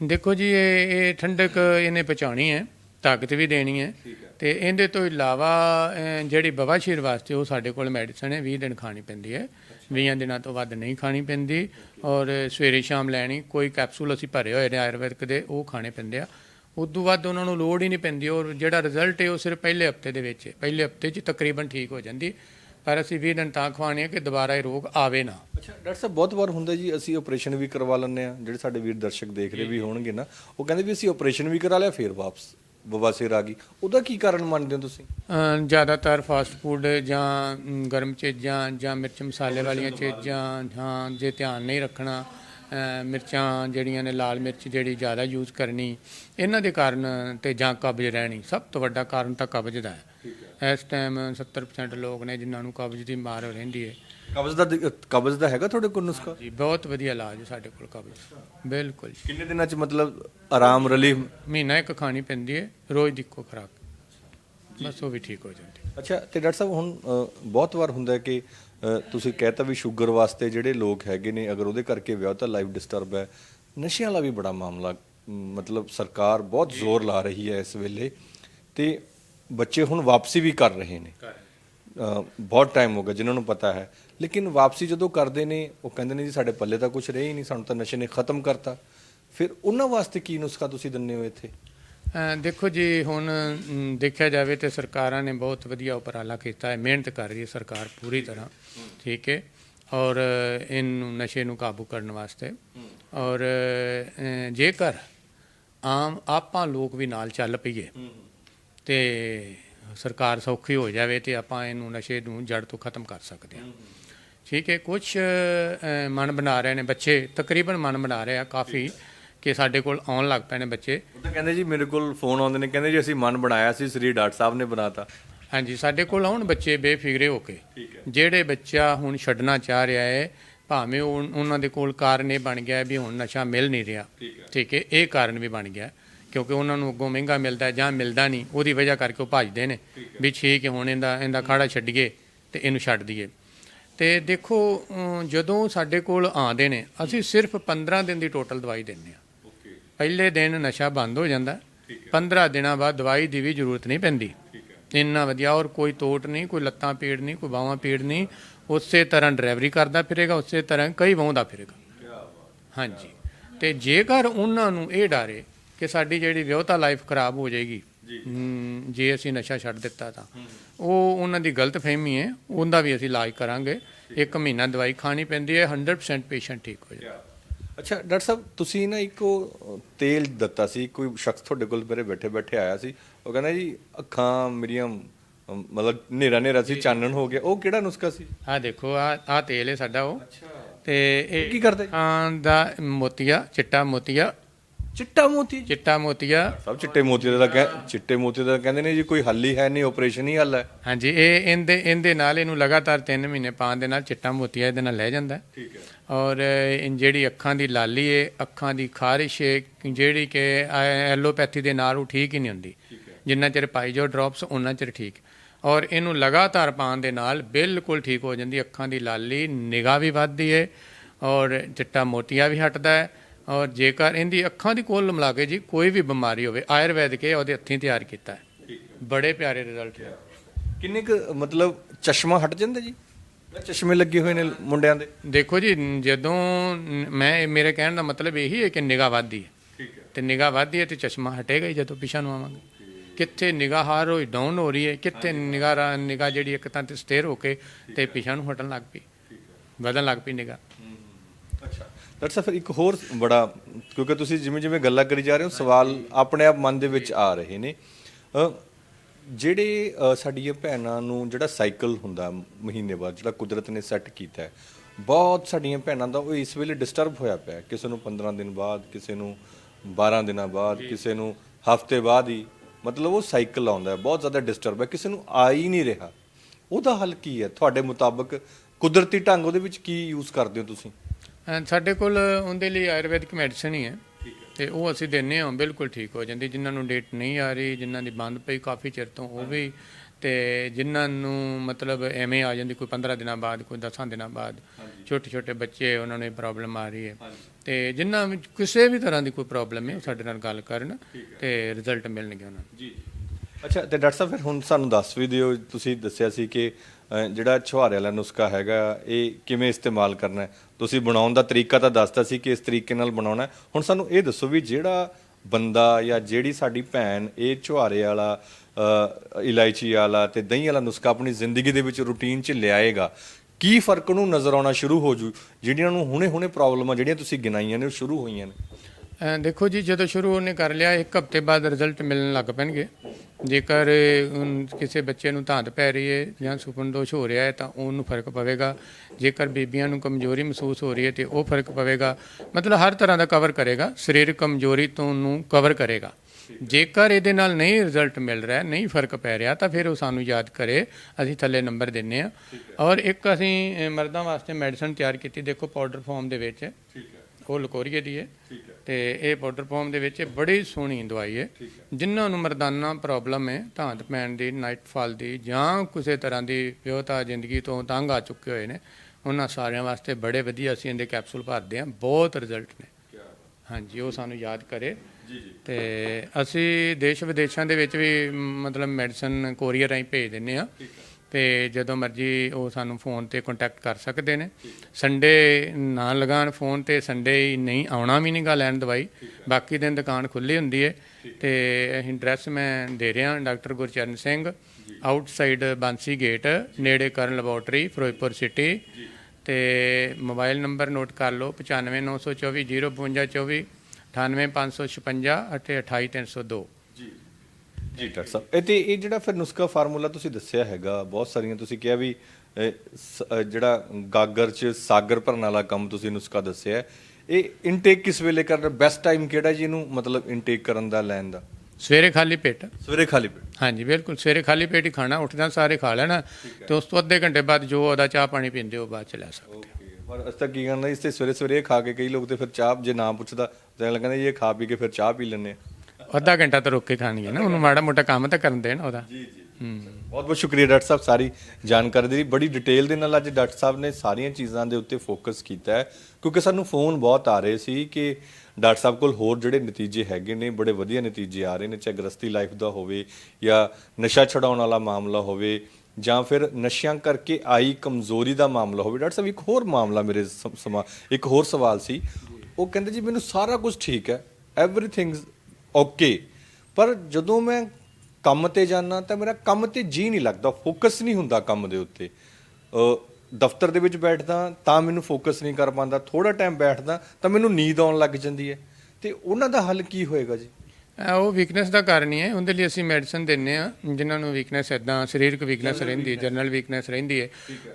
ਦੇਖੋ ਜੀ ਇਹ ਇਹ ਠੰਡਕ ਇਹਨੇ ਪਹੁੰਚਾਉਣੀ ਹੈ ਤਾਕਤ ਵੀ ਦੇਣੀ ਹੈ। ਤੇ ਇਹਦੇ ਤੋਂ ਇਲਾਵਾ ਜਿਹੜੀ ਬਵਾਸ਼ੀਰ ਵਾਸਤੇ ਉਹ ਸਾਡੇ ਕੋਲ ਮੈਡੀਸਨ ਹੈ 20 ਦਿਨ ਖਾਣੀ ਪੈਂਦੀ ਹੈ। 20 ਦਿਨਾਂ ਤੋਂ ਵੱਧ ਨਹੀਂ ਖਾਣੀ ਪੈਂਦੀ ਔਰ ਸਵੇਰੇ ਸ਼ਾਮ ਲੈਣੀ, ਕੋਈ ਕੈਪਸੂਲ ਅਸੀਂ ਭਰੇ ਹੋਏ ਨੇ ਆਯੁਰਵੈਦਿਕ ਦੇ, ਉਹ ਖਾਣੇ ਪੈਂਦੇ ਆ। ਉਦੋਂ ਵੱਧ ਉਹਨਾਂ ਨੂੰ ਲੋੜ ਹੀ ਨਹੀਂ ਪੈਂਦੀ ਔਰ ਜਿਹੜਾ ਰਿਜ਼ਲਟ ਹੈ ਉਹ ਸਿਰਫ ਪਹਿਲੇ ਹਫ਼ਤੇ ਦੇ ਵਿੱਚ ਪਹਿਲੇ ਹਫ਼ਤੇ 'ਚ ਤਕਰੀਬਨ ਠੀਕ ਹੋ ਜਾਂਦੀ, ਪਰ ਅਸੀਂ 20 ਦਿਨ ਤਾਂ ਖਵਾਉਣੇ ਆ ਕਿ ਦੁਬਾਰਾ ਇਹ ਰੋਗ ਆਵੇ ਨਾ। ਅੱਛਾ, ਡਾਕਟਰ ਸਾਹਿਬ, ਬਹੁਤ ਵਾਰ ਹੁੰਦਾ ਜੀ, ਅਸੀਂ ਆਪਰੇਸ਼ਨ ਵੀ ਕਰਵਾ ਲੈਂਦੇ ਆ ਜਿਹੜੇ ਸਾਡੇ ਵੀਰ ਦਰਸ਼ਕ ਦੇਖ ਰਹੇ ਵੀ ਹੋਣਗੇ ਨਾ, ਉਹ ਕਹਿੰਦੇ ਵੀ ਅਸੀਂ ਆਪਰੇਸ਼ਨ ਵੀ ਕਰਾ ਲਿਆ, ਫੇਰ ਵਾਪਸ ਬਵਾਸੀਰ ਆ ਗਈ। ਉਹਦਾ ਕੀ ਕਾਰਨ ਮੰਨਦੇ ਹੋ ਤੁਸੀਂ? ਅਮ ਜ਼ਿਆਦਾਤਰ ਫਾਸਟ ਫੂਡ ਜਾਂ ਅਮ, ਗਰਮ ਚੀਜ਼ਾਂ ਜਾਂ ਮਿਰਚ ਮਸਾਲੇ ਵਾਲੀਆਂ ਚੀਜ਼ਾਂ ਹਾਂ ਜੇ ਧਿਆਨ ਨਹੀਂ ਰੱਖਣਾ ਅਮ, ਮਿਰਚਾਂ ਜਿਹੜੀਆਂ ਨੇ ਲਾਲ ਮਿਰਚ ਜਿਹੜੀ ਜ਼ਿਆਦਾ ਯੂਜ਼ ਕਰਨੀ ਇਹਨਾਂ ਦੇ ਕਾਰਨ ਤੇ ਜਾਂ ਕਬਜ਼ ਰਹਿਣੀ ਸਭ ਤੋਂ ਵੱਡਾ ਕਾਰਨ ਤਾਂ ਕਬਜ਼ ਦਾ ਹੈ। ਇਸ ਟਾਈਮ 70% ਲੋਕ ਨੇ ਜਿਨ੍ਹਾਂ ਨੂੰ ਕਬਜ਼ ਦੀ ਮਾਰ ਰਹਿੰਦੀ ਹੈ। ਕਬਜ਼ ਦਾ ਦਿ- ਕਬਜ਼ ਦਾ ਹੈਗਾ ਤੁਹਾਡੇ ਕੋਲ ਨੁਸਖਾ? ਜੀ ਬਹੁਤ ਵਧੀਆ ਇਲਾਜ ਹੈ ਸਾਡੇ ਕੋਲ ਕਬਜ਼। ਬਿਲਕੁਲ ਜੀ। ਕਿੰਨੇ ਦਿਨਾਂ ਚ ਮਤਲਬ ਆਰਾਮ ਰਿਲੀਫ ਮਹੀਨਾ ਇੱਕ ਖਾਣੀ ਪੈਂਦੀ ਹੈ ਰੋਜ਼ ਦੀ ਇੱਕੋ ਖੁਰਾਕ। ਬਸ ਉਹ ਵੀ ਠੀਕ ਹੋ ਜਾਂਦੀ ਹੈ। ਅੱਛਾ ਤੇ ਡਾਕਟਰ ਸਾਹਿਬ ਹੁਣ ਅ, ਬਹੁਤ ਵਾਰ ਹੁੰਦਾ ਹੈ ਕਿ ਅ, ਤੁਸੀਂ ਕਹਿਤਾ ਵੀ ਸ਼ੂਗਰ ਵਾਸਤੇ ਜਿਹੜੇ ਲੋਕ ਹੈਗੇ ਨੇ ਅਗਰ ਉਹਦੇ ਕਰਕੇ ਵਿਆਹ ਤਾਂ ਲਾਈਫ ਡਿਸਟਰਬ ਹੈ। ਨਸ਼ਿਆਂ ਵਾਲਾ ਵੀ ਬੜਾ ਮਾਮਲਾ ਮ, ਮਤਲਬ ਸਰਕਾਰ ਬਹੁਤ ਜ਼ੋਰ ਲਾ ਰਹੀ ਹੈ ਇਸ ਵੇਲੇ। ਤੇ ਬੱਚੇ ਹੁਣ ਵਾਪਸੀ ਵੀ ਕਰ ਰਹੇ ਨੇ। ਬਹੁਤ ਟਾਈਮ ਹੋ ਗਿਆ ਜਿਨ੍ਹਾਂ ਨੂੰ ਪਤਾ ਹੈ। ਲੇਕਿਨ ਵਾਪਸੀ ਜਦੋਂ ਕਰਦੇ ਨੇ ਉਹ ਕਹਿੰਦੇ ਨੇ ਜੀ ਸਾਡੇ ਪੱਲੇ ਤਾਂ ਕੁਝ ਰਹੇ ਹੀ ਨਹੀਂ ਸਾਨੂੰ ਤਾਂ ਨਸ਼ੇ ਨੇ ਖਤਮ ਕਰਤਾ। ਫਿਰ ਉਹਨਾਂ ਵਾਸਤੇ ਕੀ ਨੁਸਖਾ ਤੁਸੀਂ ਦਿੰਦੇ ਹੋ ਇੱਥੇ? ਦੇਖੋ ਜੀ ਹੁਣ ਦੇਖਿਆ ਜਾਵੇ ਤੇ ਸਰਕਾਰਾਂ ਨੇ ਬਹੁਤ ਵਧੀਆ ਉਪਰਾਲਾ ਕੀਤਾ ਹੈ। ਮਿਹਨਤ ਕਰ ਰਹੀ ਹੈ ਸਰਕਾਰ ਪੂਰੀ ਤਰ੍ਹਾਂ ਠੀਕ ਹੈ। ਔਰ ਇਹਨੂੰ ਨਸ਼ੇ ਨੂੰ ਕਾਬੂ ਕਰਨ ਵਾਸਤੇ। ਔਰ ਜੇਕਰ ਆਮ ਆਪਾਂ ਲੋਕ ਵੀ ਨਾਲ ਚੱਲ ਪਈਏ ਤੇ ਸਰਕਾਰ ਸੌਖੀ ਹੋ ਜਾਵੇ ਤੇ ਆਪਾਂ ਇਹਨੂੰ ਨਸ਼ੇ ਨੂੰ ਜੜ ਤੋਂ ਖਤਮ ਕਰ ਸਕਦੇ ਹਾਂ। ਠੀਕ ਹੈ ਕੁਝ ਮਨ ਬਣਾ ਰਹੇ ਨੇ ਬੱਚੇ ਤਕਰੀਬਨ ਮਨ ਬਣਾ ਰਹੇ ਆ ਕਾਫੀ ਕਿ ਸਾਡੇ ਕੋਲ ਆਉਣ ਲੱਗ ਪਏ ਨੇ ਬੱਚੇ। ਉਹ ਤਾਂ ਕਹਿੰਦੇ ਜੀ ਮੇਰੇ ਕੋਲ ਫੋਨ ਆਉਂਦੇ ਨੇ ਕਹਿੰਦੇ ਜੀ ਅਸੀਂ ਮਨ ਬਣਾਇਆ ਸੀ ਸ੍ਰੀ ਡਾਕਟਰ ਸਾਹਿਬ ਨੇ ਬਣਾਤਾ। ਹਾਂਜੀ ਸਾਡੇ ਕੋਲ ਆਉਣ ਬੱਚੇ ਬੇਫਿਕਰੇ ਹੋ ਕੇ। ਜਿਹੜੇ ਬੱਚਾ ਹੁਣ ਛੱਡਣਾ ਚਾਹ ਰਿਹਾ ਹੈ ਭਾਵੇਂ ਉਹ- ਉਹਨਾਂ ਦੇ ਕੋਲ ਕਾਰਨ ਇਹ ਬਣ ਗਿਆ ਵੀ ਹੁਣ ਨਸ਼ਾ ਮਿਲ ਨਹੀਂ ਰਿਹਾ। ਠੀਕ ਹੈ ਇਹ ਕਾਰਨ ਵੀ ਬਣ ਗਿਆ। ਕਿਉਂਕਿ ਉਹਨਾਂ ਨੂੰ ਅੱਗੋਂ ਮਹਿੰਗਾ ਮਿਲਦਾ ਜਾਂ ਮਿਲਦਾ ਨਹੀਂ ਉਹਦੀ ਵਜ੍ਹਾ ਕਰਕੇ ਉਹ ਭੱਜਦੇ ਨੇ ਵੀ ਠੀਕ ਹੈ ਹੁਣ ਇਹਦਾ ਇਹਦਾ ਖਾੜਾ ਛੱਡੀਏ ਤੇ ਇਹਨੂੰ ਛੱਡ ਦਈਏ। ਤੇ ਦੇਖੋ ਜਦੋਂ ਸਾਡੇ ਕੋਲ ਆਉਂਦੇ ਨੇ ਅਸੀਂ ਸਿਰਫ 15 ਦਿਨ ਦੀ ਟੋਟਲ ਦਵਾਈ ਦਿੰਦੇ ਆ ਪਹਿਲੇ ਦਿਨ ਨਸ਼ਾ ਬੰਦ ਹੋ ਜਾਂਦਾ ਠੀਕ ਹੈ। 15 ਦਿਨਾਂ ਬਾਅਦ ਦਵਾਈ ਦੀ ਵੀ ਜ਼ਰੂਰਤ ਨਹੀਂ ਪੈਂਦੀ। ਇੰਨਾ ਵਧੀਆ ਔਰ ਕੋਈ ਤੋਟ ਨਹੀਂ ਕੋਈ ਲੱਤਾਂ ਪੀੜ ਨਹੀਂ ਕੋਈ ਬਾਹਾਂ ਪੀੜ ਨਹੀਂ ਉਸੇ ਤਰ੍ਹਾਂ ਡਰਾਈਵਰੀ ਕਰਦਾ ਫਿਰੇਗਾ ਉਸੇ ਤਰ੍ਹਾਂ ਕਈ ਵਾਹੁੰਦਾ ਫਿਰੇਗਾ। ਕੀ ਬਾਤ ਹਾਂਜੀ। ਤੇ ਜੇਕਰ ਉਹਨਾਂ ਨੂੰ ਇਹ ਡਾਰੇ ਕਿ ਸਾਡੀ ਜਿਹੜੀ ਵਿਆਹਤਾ ਲਾਈਫ ਖਰਾਬ ਹੋ ਜਾਏਗੀ। ਜੀ। ਅਸੀਂ ਨਸ਼ਾ ਛੱਡ ਦਿੱਤਾ ਤਾਂ। ਉਹ ਉਹਨਾਂ ਦੀ ਗਲਤ ਫਹਿਮੀ ਹੈ ਉਹਦਾ ਵੀ ਅਸੀਂ ਇਲਾਜ ਕਰਾਂਗੇ। ਇੱਕ ਮਹੀਨਾ ਦਵਾਈ ਖਾਣੀ ਪੈਂਦੀ ਹੈ 100% ਪੇਸ਼ੈਂਟ ਠੀਕ ਹੋ ਜਾਂਦਾ ਅੱਛਾ ਡਾਕਟਰ ਸਾਹਿਬ ਤੁਸੀਂ ਨਾ ਇੱਕ ਉਹ ਤੇਲ ਦਿੱਤਾ ਸੀ ਕੋਈ ਸ਼ਖਸ ਤੁਹਾਡੇ ਕੋਲ ਮੇਰੇ ਬੈਠੇ ਬੈਠੇ ਆਇਆ ਸੀ। ਉਹ ਕਹਿੰਦਾ ਜੀ ਅੱਖਾਂ ਮੇਰੀਆਂ ਮਤਲਬ ਹਨੇਰਾ ਹਨੇਰਾ ਸੀ ਚਾਨਣ ਹੋ ਗਿਆ। ਉਹ ਕਿਹੜਾ ਨੁਸਖਾ ਸੀ? ਆ ਦੇਖੋ ਆ ਆ ਤੇਲ ਹੈ ਸਾਡਾ ਉਹ। ਅੱਛਾ। ਤੇ ਇਹ ਕੀ ਕਰਦਾ? ਆਂ ਦਾ ਮੋਤੀਆ ਚਿੱਟਾ ਮੋਤੀਆ ਚਿੱਟਾ ਮੋਤੀ ਚਿੱਟਾ ਮੋਤੀਆ। ਸਭ ਚਿੱਟੇ ਮੋਤੀ ਦਾ ਤਾਂ ਕਹਿ- ਚਿੱਟੇ ਮੋਤੀ ਦਾ ਕਹਿੰਦੇ ਨੇ ਜੀ ਕੋਈ ਹੱਲ ਹੀ ਹੈ ਨਹੀਂ ਆਪਰੇਸ਼ਨ ਹੀ ਹੱਲ ਹੈ। ਹਾਂਜੀ ਇਹ ਇਹਦੇ ਇਹਦੇ ਨਾਲ ਇਹਨੂੰ ਲਗਾਤਾਰ 3 ਮਹੀਨੇ ਪਾਉਣ ਦੇ ਨਾਲ ਚਿੱਟਾ ਮੋਤੀਆ ਇਹਦੇ ਨਾਲ ਲੈ ਜਾਂਦਾ। ਠੀਕ ਹੈ। ਔਰ ਇਹ ਜਿਹੜੀ ਅੱਖਾਂ ਦੀ ਲਾਲੀ ਹੈ ਅੱਖਾਂ ਦੀ ਖਾਰਿਸ਼ ਹੈ ਜਿਹੜੀ ਕਿ ਐਲੋਪੈਥੀ ਦੇ ਨਾਲ ਉਹ ਠੀਕ ਹੀ ਨਹੀਂ ਹੁੰਦੀ। ਜਿੰਨਾ ਚਿਰ ਪਾਈ ਜਾਓ ਡ੍ਰੌਪਸ ਉਹਨਾਂ ਚਿਰ ਠੀਕ। ਔਰ ਇਹਨੂੰ ਲਗਾਤਾਰ ਪਾਉਣ ਦੇ ਨਾਲ ਬਿਲਕੁਲ ਠੀਕ ਹੋ ਜਾਂਦੀ ਅੱਖਾਂ ਦੀ ਲਾਲੀ ਨਿਗਾਹ ਵੀ ਵੱਧਦੀ ਹੈ ਔਰ ਚਿੱਟਾ ਮੋਤੀਆ ਵੀ ਹਟਦਾ ਹੈ। ਔਰ ਜੇਕਰ ਇਹਦੀ ਅੱਖਾਂ ਦੀ ਕੋਲ ਮਿਲਾ ਕੇ ਜੀ ਕੋਈ ਵੀ ਬਿਮਾਰੀ ਹੋਵੇ ਆਯੁਰਵੈਦਿਕ ਇਹ ਉਹਦੇ ਹੱਥੀਂ ਤਿਆਰ ਕੀਤਾ ਹੈ। ਬੜੇ ਪਿਆਰੇ ਰਿਜ਼ਲਟ ਹੈ ਕਿੰਨੇ ਕੁ ਮਤਲਬ ਚਸ਼ਮਾ ਹਟ ਜਾਂਦਾ ਜੀ? ਚਸ਼ਮੇ ਲੱਗੇ ਹੋਏ ਨੇ ਮੁੰਡਿਆਂ ਦੇ। ਦੇਖੋ ਜੀ ਜਦੋਂ ਮੈਂ ਮੇਰੇ ਕਹਿਣ ਦਾ ਮਤਲਬ ਇਹੀ ਹੈ ਕਿ ਨਿਗਾਹ ਵੱਧਦੀ ਹੈ। ਠੀਕ ਹੈ। ਤੇ ਨਿਗਾਹ ਵੱਧਦੀ ਹੈ ਤੇ ਚਸ਼ਮਾ ਹਟੇਗਾ ਹੀ ਜਦੋਂ ਪਿਛਾ ਨੂੰ ਆਵਾਂਗੇ। ਕਿੱਥੇ ਨਿਗਾਹ ਹਾਰ ਹੋਈ ਡਾਊਨ ਹੋ ਰਹੀ ਹੈ ਕਿੱਥੇ ਨਿਗਾਹ ਨਿਗਾਹ ਜਿਹੜੀ ਇੱਕ ਤਾਂ ਤੇ ਸਥਿਰ ਹੋ ਕੇ ਤੇ ਪਿਛਾ ਨੂੰ ਹਟਣ ਲੱਗ ਪਈ। ਵਧਣ ਲੱਗ ਪਈ ਨਿਗਾਹ। ਡਾਕਟਰ ਸਾਹਿਬ ਫਿਰ ਇੱਕ ਹੋਰ ਬੜਾ ਕਿਉਂਕਿ ਤੁਸੀਂ ਜਿਵੇਂ ਜਿਵੇਂ ਗੱਲਾਂ ਕਰੀ ਜਾ ਰਹੇ ਹੋ ਸਵਾਲ ਆਪਣੇ ਆਪ ਮਨ ਦੇ ਵਿੱਚ ਆ ਰਹੇ ਨੇ। ਜਿਹੜੇ ਸਾਡੀਆਂ ਭੈਣਾਂ ਨੂੰ ਜਿਹੜਾ ਸਾਈਕਲ ਹੁੰਦਾ ਮਹੀਨੇ ਬਾਅਦ ਜਿਹੜਾ ਕੁਦਰਤ ਨੇ ਸੈੱਟ ਕੀਤਾ ਹੈ ਬਹੁਤ ਸਾਡੀਆਂ ਭੈਣਾਂ ਦਾ ਉਹ ਇਸ ਵੇਲੇ ਡਿਸਟਰਬ ਹੋਇਆ ਪਿਆ। ਕਿਸੇ ਨੂੰ 15 ਦਿਨ ਬਾਅਦ ਕਿਸੇ ਨੂੰ 12 ਦਿਨਾਂ ਬਾਅਦ ਕਿਸੇ ਨੂੰ ਹਫ਼ਤੇ ਬਾਅਦ ਹੀ ਮਤਲਬ ਉਹ ਸਾਈਕਲ ਆਉਂਦਾ ਬਹੁਤ ਜ਼ਿਆਦਾ ਡਿਸਟਰਬ ਹੈ ਕਿਸੇ ਨੂੰ ਆ ਹੀ ਨਹੀਂ ਰਿਹਾ। ਉਹਦਾ ਹੱਲ ਕੀ ਹੈ? ਤੁਹਾਡੇ ਮੁਤਾਬਕ ਕੁਦਰਤੀ ਢੰਗ ਉਹਦੇ ਵਿੱਚ ਕੀ ਯੂਜ਼ ਕਰਦੇ ਹੋ ਤੁਸੀਂ? ਸਾਡੇ ਕੋਲ ਉਹਦੇ ਲਈ ਆਯੁਰਵੈਦਿਕ ਮੈਡੀਸਨ ਹੀ ਹੈ। ਤੇ ਉਹ ਅਸੀਂ ਦਿੰਨੇ ਹਾਂ ਬਿਲਕੁਲ ਠੀਕ ਹੋ ਜਾਂਦੀ। ਜਿਨ੍ਹਾਂ ਨੂੰ ਡੇਟ ਨਹੀਂ ਆ ਰਹੀ ਜਿਨ੍ਹਾਂ ਦੀ ਬੰਦ ਪਈ ਕਾਫੀ ਚਿਰ ਤੋਂ ਉਹ ਵੀ। ਤੇ ਜਿਨ੍ਹਾਂ ਨੂੰ ਮਤਲਬ ਐਵੇਂ ਆ ਜਾਂਦੀ ਕੋਈ 15 ਦਿਨਾਂ ਬਾਅਦ ਕੋਈ 10 ਦਿਨਾਂ ਬਾਅਦ। ਛੋਟੇ ਛੋਟੇ ਬੱਚੇ ਉਹਨਾਂ ਨੂੰ ਪ੍ਰੋਬਲਮ ਆ ਰਹੀ ਹੈ। ਤੇ ਜਿਨ੍ਹਾਂ ਵਿੱਚ ਕਿਸੇ ਵੀ ਤਰ੍ਹਾਂ ਦੀ ਕੋਈ ਪ੍ਰੋਬਲਮ ਹੈ ਉਹ ਸਾਡੇ ਨਾਲ ਗੱਲ ਕਰਨ ਤੇ ਰਿਜ਼ਲਟ ਮਿਲਣਗੇ ਉਹਨਾਂ ਨੂੰ। ਜੀ। ਅੱਛਾ ਤੇ ਡਾਕਟਰ ਸਾਹਿਬ ਫਿਰ ਹੁਣ ਸਾਨੂੰ ਦੱਸ ਵੀ ਦਿਓ। ਤੁਸੀਂ ਦੱਸਿਆ ਸੀ ਕਿ ਜਿਹੜਾ ਛੁਹਾਰੇ ਵਾਲਾ ਨੁਸਖਾ ਹੈਗਾ, ਇਹ ਕਿਵੇਂ ਇਸਤੇਮਾਲ ਕਰਨਾ ਹੈ? ਤੁਸੀਂ ਬਣਾਉਣ ਦਾ ਤਰੀਕਾ ਤਾਂ ਦੱਸਤਾ ਸੀ ਕਿ ਇਸ ਤਰੀਕੇ ਨਾਲ ਬਣਾਉਣਾ ਹੁਣ ਸਾਨੂੰ ਇਹ ਦੱਸੋ ਵੀ ਜਿਹੜਾ ਬੰਦਾ ਜਾਂ ਜਿਹੜੀ ਸਾਡੀ ਭੈਣ, ਇਹ ਛੁਹਾਰੇ ਵਾਲਾ ਇਲਾਇਚੀ ਵਾਲਾ ਤੇ ਦਹੀਂ ਵਾਲਾ ਨੁਸਖਾ ਆਪਣੀ ਜ਼ਿੰਦਗੀ ਦੇ ਵਿੱਚ ਰੂਟੀਨ 'ਚ ਲਿਆਏਗਾ, ਕੀ ਫ਼ਰਕ ਨੂੰ ਨਜ਼ਰ ਆਉਣਾ ਸ਼ੁਰੂ ਹੋ ਜੂ? ਜਿਹੜੀਆਂ ਨੂੰ ਹੁਣੇ-ਹੁਣੇ ਪ੍ਰੋਬਲਮਾਂ ਜਿਹੜੀਆਂ ਤੁਸੀਂ ਗਿਣਾਈਆਂ ਨੇ, ਉਹ ਸ਼ੁਰੂ ਹੋਈਆਂ ਨੇ। ਦੇਖੋ ਜੀ ਜਦੋਂ ਸ਼ੁਰੂ ਉਹਨੇ ਕਰ ਲਿਆ ਇੱਕ ਹਫ਼ਤੇ ਬਾਅਦ ਰਿਜ਼ਲਟ ਮਿਲਣ ਲੱਗ ਪੈਣਗੇ। ਜੇਕਰ ਕਿਸੇ ਬੱਚੇ ਨੂੰ ਧਾਂਦ ਪੈ ਰਹੀ ਹੈ ਜਾਂ ਸੁਪਨ ਦੋਸ਼ ਹੋ ਰਿਹਾ ਹੈ ਤਾਂ ਉਹਨੂੰ ਫ਼ਰਕ ਪਵੇਗਾ। ਜੇਕਰ ਬੀਬੀਆਂ ਨੂੰ ਕਮਜ਼ੋਰੀ ਮਹਿਸੂਸ ਹੋ ਰਹੀ ਹੈ ਤੇ ਉਹ ਫ਼ਰਕ ਪਵੇਗਾ। ਮਤਲਬ ਹਰ ਤਰ੍ਹਾਂ ਦਾ ਕਵਰ ਕਰੇਗਾ। ਸਰੀਰਕ ਕਮਜ਼ੋਰੀ ਤੋਂ ਨੂੰ ਕਵਰ ਕਰੇਗਾ। ਜੇਕਰ ਇਹਦੇ ਨਾਲ ਨਹੀਂ ਰਿਜ਼ਲਟ ਮਿਲ ਰਿਹਾ ਨਹੀਂ ਫ਼ਰਕ ਪੈ ਰਿਹਾ ਤਾਂ ਫਿਰ ਉਹ ਸਾਨੂੰ ਯਾਦ ਕਰੇ। ਅਸੀਂ ਥੱਲੇ ਨੰਬਰ ਦਿੰਨੇ ਆ। ਔਰ ਇੱਕ ਅਸੀਂ ਮਰਦਾਂ ਵਾਸਤੇ ਮੈਡੀਸਨ ਤਿਆਰ ਕੀਤੀ। ਦੇਖੋ ਪਾਊਡਰ ਫਾਰਮ ਦੇ ਵਿੱਚ। ਠੀਕ ਹੈ। ਉਹ ਲਕੋਰੀਏ ਦੀ ਹੈ ਠੀਕ ਹੈ। ਤੇ ਇਹ ਪਾਊਡਰ ਫਾਰਮ ਦੇ ਵਿੱਚ ਬੜੀ ਸੋਹਣੀ ਦਵਾਈ ਹੈ। ਜਿਨ੍ਹਾਂ ਨੂੰ ਮਰਦਾਨਾ ਪ੍ਰੋਬਲਮ ਹੈ ਧਾਂਤ ਪੈਣ ਦੀ ਨਾਈਟਫਾਲ ਦੀ ਜਾਂ ਕਿਸੇ ਤਰ੍ਹਾਂ ਦੀ ਵਿਆਹਤਾ ਜ਼ਿੰਦਗੀ ਤੋਂ ਤੰਗ ਆ ਚੁੱਕੇ ਹੋਏ ਨੇ ਉਹਨਾਂ ਸਾਰਿਆਂ ਵਾਸਤੇ ਬੜੇ ਵਧੀਆ ਅਸੀਂ ਇਹਦੇ ਕੈਪਸੂਲ ਭਰਦੇ ਹਾਂ। ਬਹੁਤ ਰਿਜ਼ਲਟ ਨੇ। ਹਾਂਜੀ ਉਹ ਸਾਨੂੰ ਯਾਦ ਕਰੇ। ਜੀ ਜੀ। ਤੇ ਅਸੀਂ ਦੇਸ਼ ਵਿਦੇਸ਼ਾਂ ਦੇ ਵਿੱਚ ਵੀ ਮਤਲਬ ਮੈਡੀਸਨ ਕੋਰੀਅਰ ਰਾਹੀਂ ਭੇਜ ਦਿੰਨੇ ਆ ਤੇ ਜਦੋਂ ਮਰਜ਼ੀ ਉਹ ਸਾਨੂੰ ਫੋਨ ਤੇ ਕੰਟੈਕਟ ਕਰ ਸਕਦੇ ਨੇ। ਸੰਡੇ ਨਾ ਲਗਾਣ ਫੋਨ ਤੇ ਸੰਡੇ ਹੀ ਨਹੀਂ, ਆਉਣਾ ਵੀ ਨਹੀਂਗਾ ਲੈਣ ਦਵਾਈ। ਬਾਕੀ ਦਿਨ ਦੁਕਾਨ ਖੁੱਲੀ ਹੁੰਦੀ ਹੈ ਤੇ ਅਸੀਂ ਐਡਰੈਸ ਮੈਂ ਦੇ ਰਿਹਾ doctor Gurcharan Singh. Outside Bansi gate ਨੇੜੇ ਕਰਨ ਲੈਬੋਰਟਰੀ ਫਿਰੋਜ਼ਪੁਰ ਸਿਟੀ ਤੇ ਮੋਬਾਈਲ ਨੰਬਰ ਨੋਟ ਕਰ ਲਓ 95924 05224 98556 ਅਤੇ 28302 ਜੀ ਡਾਕਟਰ ਸਾਹਿਬ। ਇਹ ਤੇ ਇਹ ਜਿਹੜਾ ਫਿਰ ਨੁਸਖਾ ਫਾਰਮੂਲਾ ਤੁਸੀਂ ਦੱਸਿਆ ਹੈਗਾ ਬਹੁਤ ਸਾਰੀਆਂ ਤੁਸੀਂ ਕਿਹਾ ਵੀ ਸ- ਜਿਹੜਾ ਗਾਗਰ ਚ ਸਾਗਰ ਭਰਨ ਵਾਲਾ ਕੰਮ ਤੁਸੀਂ ਨੁਸਖਾ ਦੱਸਿਆ ਹੈ। ਇਹ ਇਨਟੇਕ ਕਿਸ ਵੇਲੇ ਕਰਨਾ ਬੈਸਟ ਟਾਈਮ ਕਿਹੜਾ ਜੀ ਇਹਨੂੰ ਮਤਲਬ ਇਨਟੇਕ ਕਰਨ ਦਾ ਲੈਣ ਦਾ? ਸਵੇਰੇ ਖਾਲੀ ਪੇਟ। ਸਵੇਰੇ ਖਾਲੀ ਪੇਟ। ਹਾਂਜੀ ਬਿਲਕੁਲ ਸਵੇਰੇ ਖਾਲੀ ਪੇਟ ਹੀ ਖਾਣਾ ਉੱਠਦਿਆਂ ਸਾਰੇ ਖਾ ਲੈਣਾ ਤੇ ਉਸ ਤੋਂ ਅੱਧੇ ਘੰਟੇ ਬਾਅਦ ਜੋ ਉਹਦਾ ਚਾਹ ਪਾਣੀ ਪੀਂਦੇ ਹੋ ਬਾਅਦ ਚ ਲੈ ਸਕਦੇ ਓਕੇ ਪਰ ਅਸ ਤਾਂ ਕੀ ਕਰਨਾ ਇਸ ਤੇ ਸਵੇਰੇ ਸਵੇਰੇ ਇਹ ਖਾ ਕੇ ਕਈ ਲੋਕ ਤੇ ਫਿਰ ਚਾਹ ਜੇ ਨਾ ਪੁੱਛਦਾ ਤਾਂ ਲੱਗਦਾ ਇਹ ਖਾ ਪੀ ਕੇ ਫਿਰ ਚਾਹ ਪੀ ਲੈਂਦੇ ਆ। ਅੱਧਾ ਘੰਟਾ ਤਾਂ ਰੁਕ ਕੇ ਖਾਣੀ ਹੈ ਨਾ, ਉਹਨੂੰ ਮਾੜਾ ਮੋਟਾ ਕੰਮ ਤਾਂ ਕਰਨ ਦੇਣ ਉਹਦਾ। ਜੀ ਜੀ ਬਹੁਤ ਬਹੁਤ ਸ਼ੁਕਰੀਆ ਡਾਕਟਰ ਸਾਹਿਬ ਸਾਰੀ ਜਾਣਕਾਰੀ ਦੇ ਲਈ। ਬੜੀ ਡਿਟੇਲ ਦੇ ਨਾਲ ਅੱਜ ਡਾਕਟਰ ਸਾਹਿਬ ਨੇ ਸਾਰੀਆਂ ਚੀਜ਼ਾਂ ਦੇ ਉੱਤੇ ਫੋਕਸ ਕੀਤਾ ਹੈ, ਕਿਉਂਕਿ ਸਾਨੂੰ ਫੋਨ ਬਹੁਤ ਆ ਰਹੇ ਸੀ ਕਿ ਡਾਕਟਰ ਸਾਹਿਬ ਕੋਲ ਹੋਰ ਜਿਹੜੇ ਨਤੀਜੇ ਹੈਗੇ ਨੇ, ਬੜੇ ਵਧੀਆ ਨਤੀਜੇ ਆ ਰਹੇ ਨੇ, ਚਾਹੇ ਗ੍ਰਸਤੀ ਲਾਈਫ ਦਾ ਹੋਵੇ ਜਾਂ ਨਸ਼ਾ ਛਡਾਉਣ ਵਾਲਾ ਮਾਮਲਾ ਹੋਵੇ, ਜਾਂ ਫਿਰ ਨਸ਼ਿਆਂ ਕਰਕੇ ਆਈ ਕਮਜ਼ੋਰੀ ਦਾ ਮਾਮਲਾ ਹੋਵੇ। ਡਾਕਟਰ ਸਾਹਿਬ, ਇੱਕ ਹੋਰ ਮਾਮਲਾ ਮੇਰੇ ਸਮ- ਸਮਾ, ਇੱਕ ਹੋਰ ਸਵਾਲ ਸੀ। ਉਹ ਕਹਿੰਦੇ ਜੀ, ਮੈਨੂੰ ਸਾਰਾ ਕੁਝ ਠੀਕ ਹੈ ਐਵਰੀਥਿੰਗ ਓਕੇ ਪਰ ਜਦੋਂ ਮੈਂ ਕੰਮ ਤੇ ਜਾਣਾ ਤਾਂ ਮੇਰਾ ਕੰਮ ਤੇ ਜੀ ਨਹੀਂ ਲੱਗਦਾ ਫੋਕਸ ਨਹੀਂ ਹੁੰਦਾ ਕੰਮ ਦੇ ਉੱਤੇ। ਦਫ਼ਤਰ ਦੇ ਵਿੱਚ ਬੈਠਦਾ ਤਾਂ ਮੈਨੂੰ ਫੋਕਸ ਨਹੀਂ ਕਰ ਪਾਉਂਦਾ ਥੋੜਾ ਟਾਈਮ ਬੈਠਦਾ ਤਾਂ ਮੈਨੂੰ ਨੀਂਦ ਆਉਣ ਲੱਗ ਜਾਂਦੀ ਹੈ। ਤੇ ਉਹਨਾਂ ਦਾ ਹੱਲ ਕੀ ਹੋਏਗਾ ਜੀ? ਉਹ ਵੀਕਨੈਸ ਦਾ ਕਾਰਨ ਹੀ ਹੈ। ਉਹਦੇ ਲਈ ਅਸੀਂ ਮੈਡੀਸਨ ਦਿੰਨੇ ਆ ਜਿਨ੍ਹਾਂ ਨੂੰ ਵੀਕਨੈਸ ਇਦਾਂ ਸਰੀਰਕ ਵੀਕਨੈਸ ਰਹਿੰਦੀ ਹੈ ਜਨਰਲ ਵੀਕਨੈਸ ਰਹਿੰਦੀ ਹੈ।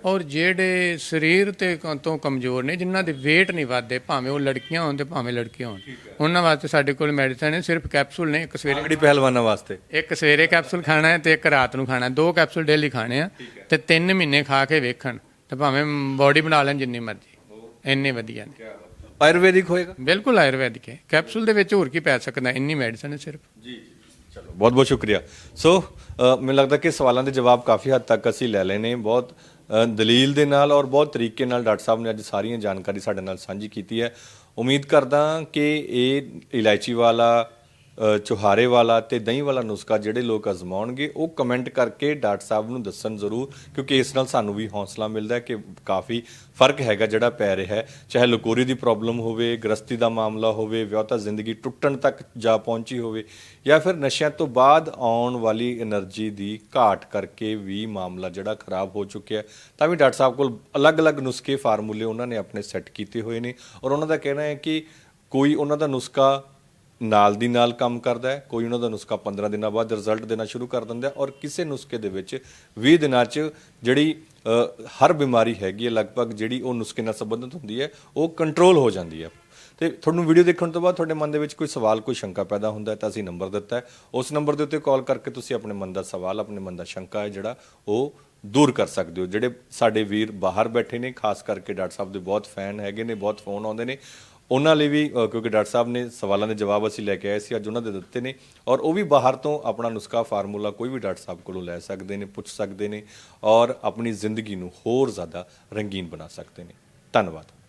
ਔਰ ਜਿਹੜੇ ਸਰੀਰ ਤੇ ਤੋਂ ਕਮਜ਼ੋਰ ਨੇ ਜਿਨ੍ਹਾਂ ਦੇ weight ਨਹੀਂ ਵੱਧਦੇ ਭਾਵੇਂ ਉਹ ਲੜਕੀਆਂ ਹੋਣ ਤੇ ਭਾਵੇਂ ਲੜਕੇ ਹੋਣ ਉਹਨਾਂ ਵਾਸਤੇ ਸਾਡੇ ਕੋਲ ਮੈਡੀਸਨ ਹੈ ਸਿਰਫ ਕੈਪਸੂਲ ਨੇ ਇੱਕ ਸਵੇਰੇ ਅਗੜੀ ਪਹਿਲਵਾਨਾਂ ਵਾਸਤੇ। ਇੱਕ ਸਵੇਰੇ ਕੈਪਸੂਲ ਖਾਣਾ ਹੈ ਤੇ ਇੱਕ ਰਾਤ ਨੂੰ ਖਾਣਾ। ਦੋ ਕੈਪਸੂਲ ਡੇਲੀ ਖਾਣੇ ਆ ਤੇ 3 ਮਹੀਨੇ ਖਾ ਕੇ ਵੇਖਣ ਤੇ ਭਾਵੇਂ ਬਾਡੀ ਬਣਾ ਲੈਣ ਜਿੰਨੀ ਮਰਜ਼ੀ। ਇੰਨੇ ਵਧੀਆ ਨੇ। ਆਯੁਰਵੈਦਿਕ ਹੋਏਗਾ? ਬਿਲਕੁਲ ਆਯੁਰਵੈਦਿਕ ਹੈ। ਕੈਪਸੂਲ ਦੇ ਵਿੱਚ ਹੋਰ ਕੀ ਪੈ ਸਕਦਾ? ਇੰਨੀ ਮੈਡੀਸਨ ਹੈ ਸਿਰਫ। ਚਲੋ ਬਹੁਤ ਬਹੁਤ ਸ਼ੁਕਰੀਆ। ਸੋ ਮੈਨੂੰ ਲੱਗਦਾ ਕਿ ਸਵਾਲਾਂ ਦੇ ਜਵਾਬ ਕਾਫੀ ਹੱਦ ਤੱਕ ਅਸੀਂ ਲੈ ਲਏ ਨੇ। ਬਹੁਤ ਦਲੀਲ ਦੇ ਨਾਲ ਔਰ ਬਹੁਤ ਤਰੀਕੇ ਨਾਲ ਡਾਕਟਰ ਸਾਹਿਬ ਨੇ ਅੱਜ ਸਾਰੀਆਂ ਜਾਣਕਾਰੀ ਸਾਡੇ ਨਾਲ ਸਾਂਝੀ ਕੀਤੀ ਹੈ। ਉਮੀਦ ਕਰਦਾ ਕਿ ਇਹ ਇਲਾਇਚੀ ਵਾਲਾ ਚੁਹਾਰੇ ਵਾਲਾ ਤੇ ਦਹੀਂ ਵਾਲਾ ਨੁਸਖਾ ਜਿਹੜੇ ਲੋਕ ਅਜ਼ਮਾਉਣਗੇ, ਉਹ ਕਮੈਂਟ ਕਰਕੇ ਡਾਕਟਰ ਸਾਹਿਬ ਨੂੰ ਦੱਸਣ ਜ਼ਰੂਰ, ਕਿਉਂਕਿ ਇਸ ਨਾਲ ਸਾਨੂੰ ਵੀ ਹੌਸਲਾ ਮਿਲਦਾ ਕਿ ਕਾਫੀ ਫ਼ਰਕ ਹੈਗਾ ਜਿਹੜਾ ਪੈ ਰਿਹਾ ਹੈ। ਚਾਹੇ ਲਕੋਰੀ ਦੀ ਪ੍ਰੋਬਲਮ ਹੋਵੇ, ਗ੍ਰਸਤੀ ਦਾ ਮਾਮਲਾ ਹੋਵੇ, ਵਿਆਹਤਾ ਜ਼ਿੰਦਗੀ ਟੁੱਟਣ ਤੱਕ ਜਾ ਪਹੁੰਚੀ ਹੋਵੇ, ਜਾਂ ਫਿਰ ਨਸ਼ਿਆਂ ਤੋਂ ਬਾਅਦ ਆਉਣ ਵਾਲੀ એનર્ਜੀ ਦੀ ਘਾਟ ਕਰਕੇ ਵੀ ਮਾਮਲਾ ਜਿਹੜਾ ਖਰਾਬ ਹੋ ਚੁੱਕਿਆ ਤਾਂ ਵੀ ਡਾਕਟਰ ਸਾਹਿਬ ਕੋਲ ਅਲੱਗ-ਅਲੱਗ ਨੁਸਖੇ ਫਾਰਮੂਲੇ ਉਹਨਾਂ ਨੇ ਆਪਣੇ ਸੈੱਟ ਕੀਤੇ ਹੋਏ ਨੇ। ਔਰ ਉਹਨਾਂ ਦਾ ਕਹਿਣਾ ਹੈ ਕਿ ਕੋਈ ਉਹਨਾਂ ਦਾ ਨੁਸਖਾ ਨਾਲ ਦੀ ਨਾਲ ਕੰਮ ਕਰਦਾ ਹੈ। ਕੋਈ ਉਹਨਾਂ ਦਾ ਨੁਸਖਾ 15 ਦਿਨਾਂ ਬਾਅਦ ਰਿਜ਼ਲਟ ਦੇਣਾ ਸ਼ੁਰੂ ਕਰ ਦਿੰਦਾ ਔਰ ਕਿਸੇ ਨੁਸਖੇ ਦੇ ਵਿੱਚ 20 ਦਿਨਾਂ 'ਚ ਜਿਹੜੀ ਹਰ ਬਿਮਾਰੀ ਹੈਗੀ ਹੈ, ਲਗਭਗ ਜਿਹੜੀ ਉਹ ਨੁਸਖੇ ਨਾਲ ਸੰਬੰਧਿਤ ਹੁੰਦੀ ਹੈ, ਉਹ ਕੰਟਰੋਲ ਹੋ ਜਾਂਦੀ ਹੈ। ਤੇ ਤੁਹਾਨੂੰ ਵੀਡੀਓ ਦੇਖਣ ਤੋਂ ਬਾਅਦ ਤੁਹਾਡੇ ਮਨ ਦੇ ਵਿੱਚ ਕੋਈ ਸਵਾਲ, ਕੋਈ ਸ਼ੰਕਾ ਪੈਦਾ ਹੁੰਦਾ ਹੈ ਤਾਂ ਅਸੀਂ ਨੰਬਰ ਦਿੱਤਾ ਹੈ। ਉਸ ਨੰਬਰ ਦੇ ਉੱਤੇ ਕਾਲ ਕਰਕੇ ਤੁਸੀਂ ਆਪਣੇ ਮਨ ਦਾ ਸਵਾਲ, ਆਪਣੇ ਮਨ ਦਾ ਸ਼ੰਕਾ ਹੈ ਜਿਹੜਾ ਉਹ ਦੂਰ ਕਰ ਸਕਦੇ ਹੋ। ਜਿਹੜੇ ਸਾਡੇ ਵੀਰ ਬਾਹਰ ਬੈਠੇ ਨੇ, ਖਾਸ ਕਰਕੇ ਡਾਕਟਰ ਸਾਹਿਬ ਦੇ ਬਹੁਤ ਫੈਨ ਹੈਗੇ ਨੇ, ਬਹੁਤ ਫੋਨ ਆਉਂਦੇ ਨੇ ਉਹਨਾਂ ਲਈ ਵੀ ਅ, ਕਿਉਂਕਿ ਡਾਕਟਰ ਸਾਹਿਬ ਨੇ ਸਵਾਲਾਂ ਦੇ ਜਵਾਬ ਅਸੀਂ ਲੈ ਕੇ ਆਏ ਸੀ ਅੱਜ ਉਹਨਾਂ ਦੇ ਦਿੱਤੇ ਨੇ। ਔਰ ਉਹ ਵੀ ਬਾਹਰ ਤੋਂ ਆਪਣਾ ਨੁਸਖਾ ਫਾਰਮੂਲਾ ਕੋਈ ਵੀ ਡਾਕਟਰ ਸਾਹਿਬ ਕੋਲੋਂ ਲੈ ਸਕਦੇ ਨੇ ਪੁੱਛ ਸਕਦੇ ਨੇ ਔਰ ਆਪਣੀ ਜ਼ਿੰਦਗੀ ਨੂੰ ਹੋਰ ਜ਼ਿਆਦਾ ਰੰਗੀਨ ਬਣਾ ਸਕਦੇ ਨੇ। ਧੰਨਵਾਦ।